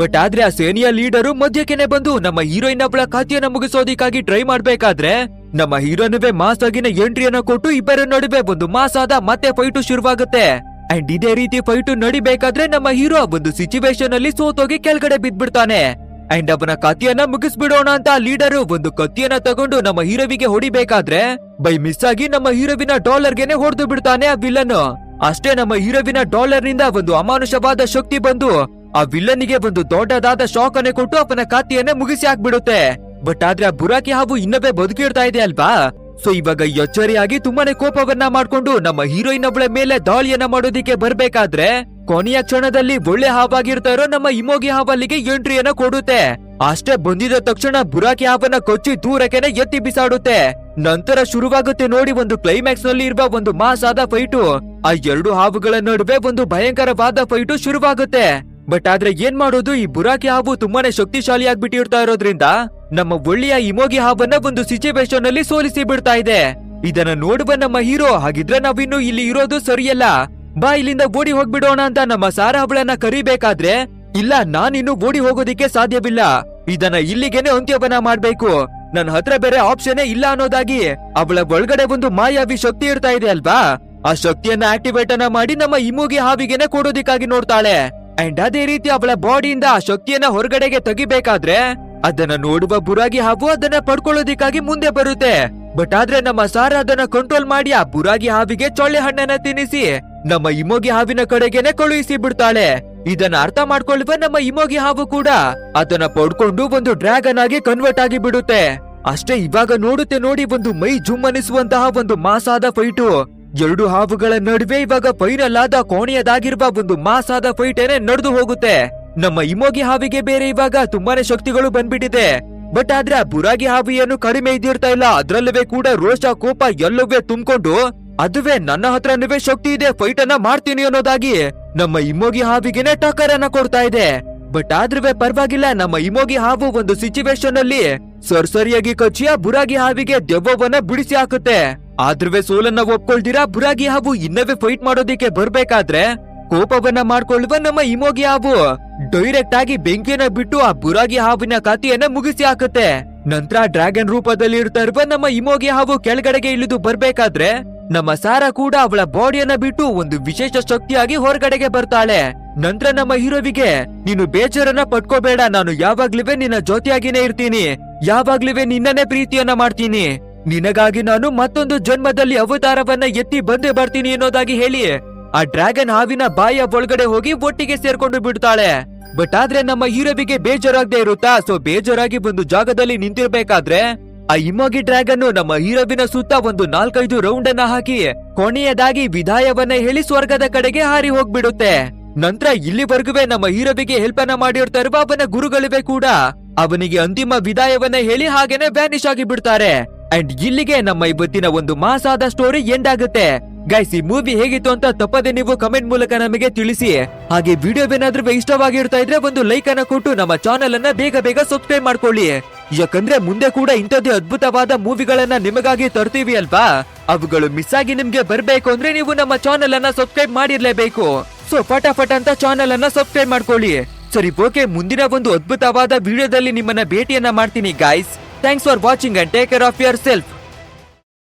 ಬಟ್ ಆದ್ರೆ ಆ ಸೇನೆಯ ಲೀಡರು ಮಧ್ಯಕ್ಕೆ ಬಂದು ನಮ್ಮ ಹೀರೋಯಿನ್ ಒಬ್ಬಳ ಖಾತೆಯನ್ನ ಮುಗಿಸೋದಿಕ್ಕಾಗಿ ಟ್ರೈ ಮಾಡ್ಬೇಕಾದ್ರೆ ನಮ್ಮ ಹೀರೋನವೇ ಮಾಸ್ ಆಗಿನ ಎಂಟ್ರಿಯನ್ನ ಕೊಟ್ಟು ಇಬ್ಬರ ನಡುವೆ ಒಂದು ಮಾಸ್ ಆದ ಮತ್ತೆ ಫೈಟು ಶುರುವಾಗುತ್ತೆ ಅಂಡ್ ಇದೇ ರೀತಿ ಫೈಟು ನಡಿಬೇಕಾದ್ರೆ ನಮ್ಮ ಹೀರೋ ಒಂದು ಸಿಚುವೇಶನ್ ಅಲ್ಲಿ ಸೋತೋಗಿ ಕೆಳಗಡೆ ಬಿದ್ಬಿಡ್ತಾನೆ ಅಂಡ್ ಅವನ ಕತ್ತಿಯನ್ನ ಮುಗಿಸ್ಬಿಡೋಣ ಅಂತ ಲೀಡರು ಒಂದು ಕತ್ತಿಯನ್ನ ತಗೊಂಡು ನಮ್ಮ ಹೀರೋವಿಗೆ ಹೊಡಿಬೇಕಾದ್ರೆ ಬೈ ಮಿಸ್ ಆಗಿ ನಮ್ಮ ಹೀರೋವಿನ ಡಾಲರ್ಗೆನೆ ಹೊಡೆದು ಬಿಡ್ತಾನೆ ಆ ವಿಲನ್ ಅಷ್ಟೇ ನಮ್ಮ ಹೀರೋವಿನ ಡಾಲರ್ ನಿಂದ ಒಂದು ಅಮಾನುಷವಾದ ಶಕ್ತಿ ಬಂದು ಆ ವಿಲ್ಲನಿಗೆ ಒಂದು ದೊಡ್ಡದಾದ ಶಾಕ್ ಅನ್ನೇ ಕೊಟ್ಟು ಅವನ ಖಾತೆಯನ್ನ ಮುಗಿಸಿ ಹಾಕ್ಬಿಡುತ್ತೆ ಬಟ್ ಆದ್ರೆ ಆ ಬುರಾಕಿ ಹಾವು ಇನ್ನವೇ ಬದುಕಿರ್ತಾ ಇದೆ ಅಲ್ವಾ ಸೊ ಇವಾಗ ಎಚ್ಚರಿಯಾಗಿ ತುಂಬಾನೇ ಕೋಪವನ್ನ ಮಾಡ್ಕೊಂಡು ನಮ್ಮ ಹೀರೋಯಿನ್ ಅವಳ ಮೇಲೆ ದಾಳಿಯನ್ನ ಮಾಡೋದಿಕ್ಕೆ ಬರ್ಬೇಕಾದ್ರೆ ಕೊನೆಯ ಕ್ಷಣದಲ್ಲಿ ಒಳ್ಳೆ ಹಾವಾಗಿರ್ತಾ ಇರೋ ನಮ್ಮ ಇಮೋಗಿ ಹಾವಲ್ಲಿಗೆ ಎಂಟ್ರಿಯನ್ನ ಕೊಡುತ್ತೆ ಅಷ್ಟೇ ಬಂದಿದ ತಕ್ಷಣ ಬುರಾಕಿ ಹಾವನ್ನ ಕೊಚ್ಚಿ ದೂರಕ್ಕೆನೆ ಎತ್ತಿ ಬಿಸಾಡುತ್ತೆ ನಂತರ ಶುರುವಾಗುತ್ತೆ ನೋಡಿ ಒಂದು ಕ್ಲೈಮ್ಯಾಕ್ಸ್ ನಲ್ಲಿ ಇರುವ ಒಂದು ಮಾಸಾದ ಫೈಟು ಆ ಎರಡು ಹಾವುಗಳ ನಡುವೆ ಒಂದು ಭಯಂಕರವಾದ ಫೈಟು ಶುರುವಾಗುತ್ತೆ ಬಟ್ ಆದ್ರೆ ಏನ್ ಮಾಡೋದು ಈ ಬುರಾಕಿ ಹಾವು ತುಂಬಾನೇ ಶಕ್ತಿಶಾಲಿ ಆಗ್ಬಿಟ್ಟಿರ್ತಾ ಇರೋದ್ರಿಂದ ನಮ್ಮ ಒಳ್ಳೆಯ ಇಮೋಗಿ ಹಾವನ್ನ ಒಂದು ಸಿಚುವೇಶನ್ ಅಲ್ಲಿ ಸೋಲಿಸಿ ಬಿಡ್ತಾ ಇದೆ ಇದನ್ನ ನೋಡುವ ನಮ್ಮ ಹೀರೋ ಹಾಗಿದ್ರೆ ನಾವಿನ್ನು ಇಲ್ಲಿ ಇರೋದು ಸರಿಯಲ್ಲ ಬಾ ಇಲ್ಲಿಂದ ಓಡಿ ಹೋಗ್ಬಿಡೋಣ ಅಂತ ನಮ್ಮ ಸಾರ ಅವಳನ್ನ ಕರಿಬೇಕಾದ್ರೆ ಇಲ್ಲ ನಾನಿನ್ನು ಓಡಿ ಹೋಗೋದಿಕ್ಕೆ ಸಾಧ್ಯವಿಲ್ಲ ಇದನ್ನ ಇಲ್ಲಿಗೆನೆ ಅಂತ್ಯವನ ಮಾಡ್ಬೇಕು ನನ್ನ ಹತ್ರ ಬೇರೆ ಆಪ್ಷನ್ ಇಲ್ಲ ಅನ್ನೋದಾಗಿ ಅವಳ ಒಳಗಡೆ ಒಂದು ಮಾಯಾವಿ ಶಕ್ತಿ ಇರ್ತಾ ಇದೆ ಅಲ್ವಾ ಆ ಶಕ್ತಿಯನ್ನ ಆಕ್ಟಿವೇಟ್ ಅನ್ನ ಮಾಡಿ ನಮ್ಮ ಇಮೋಗಿ ಹಾವಿಗೆನೆ ಕೊಡೋದಿಕ್ಕಾಗಿ ನೋಡ್ತಾಳೆ ಅಂಡ್ ಅದೇ ರೀತಿ ಅವಳ ಬಾಡಿಯಿಂದ ಆ ಶಕ್ತಿಯನ್ನ ಹೊರಗಡೆಗೆ ತೆಗಿಬೇಕಾದ್ರೆ ಅದನ್ನ ನೋಡುವ ಬುರಾಗಿ ಹಾವು ಅದನ್ನ ಪಡ್ಕೊಳ್ಳೋದಿಕ್ಕಾಗಿ ಮುಂದೆ ಬರುತ್ತೆ ಬಟ್ ಆದ್ರೆ ನಮ್ಮ ಸಾರ ಅದನ್ನ ಕಂಟ್ರೋಲ್ ಮಾಡಿ ಆ ಬುರಾಗಿ ಹಾವಿಗೆ ಚೊಳ್ಳೆ ಹಣ್ಣನ್ನ ತಿನ್ನಿಸಿ ನಮ್ಮ ಇಮೋಗಿ ಹಾವಿನ ಕಡೆಗೆನೆ ಕಳುಹಿಸಿ ಬಿಡ್ತಾಳೆ ಇದನ್ನ ಅರ್ಥ ಮಾಡ್ಕೊಳ್ಳುವ ನಮ್ಮ ಇಮೋಗಿ ಹಾವು ಕೂಡ ಅದನ್ನ ಪಡ್ಕೊಂಡು ಒಂದು ಡ್ರ್ಯಾಗನ್ ಆಗಿ ಕನ್ವರ್ಟ್ ಆಗಿ ಬಿಡುತ್ತೆ ಅಷ್ಟೇ ಇವಾಗ ನೋಡುತ್ತೆ ನೋಡಿ ಒಂದು ಮೈ ಜುಮ್ಮನಿಸುವಂತಹ ಒಂದು ಮಾಸಾದ ಫೈಟು ಎರಡು ಹಾವುಗಳ ನಡುವೆ ಇವಾಗ ಫೈನಲ್ ಆದ ಕೋಣೆಯದಾಗಿರುವ ಒಂದು ಮಾಸಾದ ಏನೇ ನಡೆದು ಹೋಗುತ್ತೆ ನಮ್ಮ ಇಮೋಗಿ ಹಾವಿಗೆ ಬೇರೆ ಇವಾಗ ತುಂಬಾನೇ ಶಕ್ತಿಗಳು ಬಂದ್ಬಿಟ್ಟಿದೆ ಬಟ್ ಆದ್ರೆ ಆ ಬುರಾಗಿ ಹಾವಿ ಏನು ಕಡಿಮೆ ಇದ್ದಿರ್ತಾ ಇಲ್ಲ ಅದ್ರಲ್ಲವೇ ಕೂಡ ರೋಷ ಕೋಪ ಎಲ್ಲವೇ ತುಂಬಿಕೊಂಡು ಅದುವೇ ನನ್ನ ಹತ್ರನೂ ಶಕ್ತಿ ಇದೆ ಫೈಟ್ ಅನ್ನ ಮಾಡ್ತೀನಿ ಅನ್ನೋದಾಗಿ ನಮ್ಮ ಇಮೋಗಿ ಹಾವಿಗೆನೆ ಅನ್ನ ಕೊಡ್ತಾ ಇದೆ ಬಟ್ ಆದ್ರೂ ಪರವಾಗಿಲ್ಲ ನಮ್ಮ ಇಮೋಗಿ ಹಾವು ಒಂದು ಸಿಚುವೇಶನ್ ಅಲ್ಲಿ ಸರ್ಸರಿಯಾಗಿ ಕಚ್ಚಿಯ ಬುರಾಗಿ ಹಾವಿಗೆ ದೆವ್ವವನ್ನ ಬಿಡಿಸಿ ಹಾಕುತ್ತೆ ಆದ್ರವೇ ಸೋಲನ್ನ ಒಪ್ಕೊಳ್ದಿರಾ ಬುರಾಗಿ ಹಾವು ಇನ್ನವೇ ಫೈಟ್ ಮಾಡೋದಿಕ್ಕೆ ಬರ್ಬೇಕಾದ್ರೆ ಕೋಪವನ್ನ ಮಾಡ್ಕೊಳ್ಳುವ ನಮ್ಮ ಇಮೋಗಿ ಹಾವು ಡೈರೆಕ್ಟ್ ಆಗಿ ಬೆಂಕಿಯನ್ನ ಬಿಟ್ಟು ಆ ಬುರಾಗಿ ಹಾವಿನ ಖಾತೆಯನ್ನ ಮುಗಿಸಿ ಹಾಕುತ್ತೆ ನಂತರ ಡ್ರ್ಯಾಗನ್ ರೂಪದಲ್ಲಿ ಇರ್ತಾ ಇರುವ ನಮ್ಮ ಇಮೋಗಿ ಹಾವು ಕೆಳಗಡೆಗೆ ಇಳಿದು ಬರ್ಬೇಕಾದ್ರೆ ನಮ್ಮ ಸಾರ ಕೂಡ ಅವಳ ಬಾಡಿಯನ್ನ ಬಿಟ್ಟು ಒಂದು ವಿಶೇಷ ಶಕ್ತಿಯಾಗಿ ಹೊರಗಡೆಗೆ ಬರ್ತಾಳೆ ನಂತರ ನಮ್ಮ ಹೀರೋವಿಗೆ ನೀನು ಬೇಜಾರನ್ನ ಪಟ್ಕೋಬೇಡ ನಾನು ಯಾವಾಗ್ಲಿವೆ ನಿನ್ನ ಜೊತೆಯಾಗಿನೇ ಇರ್ತೀನಿ ಯಾವಾಗ್ಲಿವೆ ನಿನ್ನನ್ನೇ ಪ್ರೀತಿಯನ್ನ ಮಾಡ್ತೀನಿ ನಿನಗಾಗಿ ನಾನು ಮತ್ತೊಂದು ಜನ್ಮದಲ್ಲಿ ಅವತಾರವನ್ನ ಎತ್ತಿ ಬಂದೇ ಬರ್ತೀನಿ ಅನ್ನೋದಾಗಿ ಹೇಳಿ ಆ ಡ್ರ್ಯಾಗನ್ ಹಾವಿನ ಬಾಯ ಒಳಗಡೆ ಹೋಗಿ ಒಟ್ಟಿಗೆ ಸೇರ್ಕೊಂಡು ಬಿಡ್ತಾಳೆ ಬಟ್ ಆದ್ರೆ ನಮ್ಮ ಹೀರೋವಿಗೆ ಬೇಜಾರಾಗ್ದೇ ಇರುತ್ತಾ ಸೊ ಬೇಜಾರಾಗಿ ಒಂದು ಜಾಗದಲ್ಲಿ ನಿಂತಿರ್ಬೇಕಾದ್ರೆ ಆ ಇಮೋಗಿ ಡ್ರ್ಯಾಗನ್ ನಮ್ಮ ಹೀರೋವಿನ ಸುತ್ತ ಒಂದು ನಾಲ್ಕೈದು ರೌಂಡ್ ಅನ್ನ ಹಾಕಿ ಕೊನೆಯದಾಗಿ ವಿದಾಯವನ್ನ ಹೇಳಿ ಸ್ವರ್ಗದ ಕಡೆಗೆ ಹಾರಿ ಹೋಗ್ಬಿಡುತ್ತೆ ನಂತರ ಇಲ್ಲಿವರೆಗೂ ನಮ್ಮ ಹೀರೋವಿಗೆ ಹೆಲ್ಪ್ ಅನ್ನ ಮಾಡಿರ್ತಾ ಇರುವ ಅವನ ಗುರುಗಳಿವೆ ಕೂಡ ಅವನಿಗೆ ಅಂತಿಮ ವಿದಾಯವನ್ನ ಹೇಳಿ ಹಾಗೇನೆ ವ್ಯಾನಿಶ್ ಆಗಿ ಬಿಡ್ತಾರೆ ಅಂಡ್ ಇಲ್ಲಿಗೆ ನಮ್ಮ ಇವತ್ತಿನ ಒಂದು ಮಾಸಾದ ಸ್ಟೋರಿ ಎಂಡ್ ಆಗುತ್ತೆ ಗೈಸ್ ಈ ಮೂವಿ ಹೇಗಿತ್ತು ಅಂತ ತಪ್ಪದೆ ನೀವು ಕಮೆಂಟ್ ಮೂಲಕ ನಮಗೆ ತಿಳಿಸಿ ಹಾಗೆ ವಿಡಿಯೋ ಏನಾದ್ರೂ ಇಷ್ಟವಾಗಿರ್ತಾ ಇದ್ರೆ ಒಂದು ಲೈಕ್ ಅನ್ನ ಕೊಟ್ಟು ನಮ್ಮ ಚಾನೆಲ್ ಅನ್ನ ಬೇಗ ಬೇಗ ಸಬ್ಸ್ಕ್ರೈಬ್ ಮಾಡ್ಕೊಳ್ಳಿ ಯಾಕಂದ್ರೆ ಮುಂದೆ ಕೂಡ ಇಂಥದ್ದೇ ಅದ್ಭುತವಾದ ಮೂವಿಗಳನ್ನ ನಿಮಗಾಗಿ ತರ್ತೀವಿ ಅಲ್ವಾ ಅವುಗಳು ಮಿಸ್ ಆಗಿ ನಿಮ್ಗೆ ಬರ್ಬೇಕು ಅಂದ್ರೆ ನೀವು ನಮ್ಮ ಚಾನೆಲ್ ಅನ್ನ ಸಬ್ಸ್ಕ್ರೈಬ್ ಮಾಡಿರ್ಲೇಬೇಕು ಸೊ ಫಟಾಫಟ್ ಅಂತ ಚಾನೆಲ್ ಅನ್ನ ಸಬ್ಸ್ಕ್ರೈಬ್ ಮಾಡ್ಕೊಳ್ಳಿ ಸರಿ ಓಕೆ ಮುಂದಿನ ಒಂದು ಅದ್ಭುತವಾದ ವಿಡಿಯೋದಲ್ಲಿ ನಿಮ್ಮನ್ನ ಭೇಟಿಯನ್ನ ಮಾಡ್ತೀನಿ guys Thanks for watching and take care of yourself.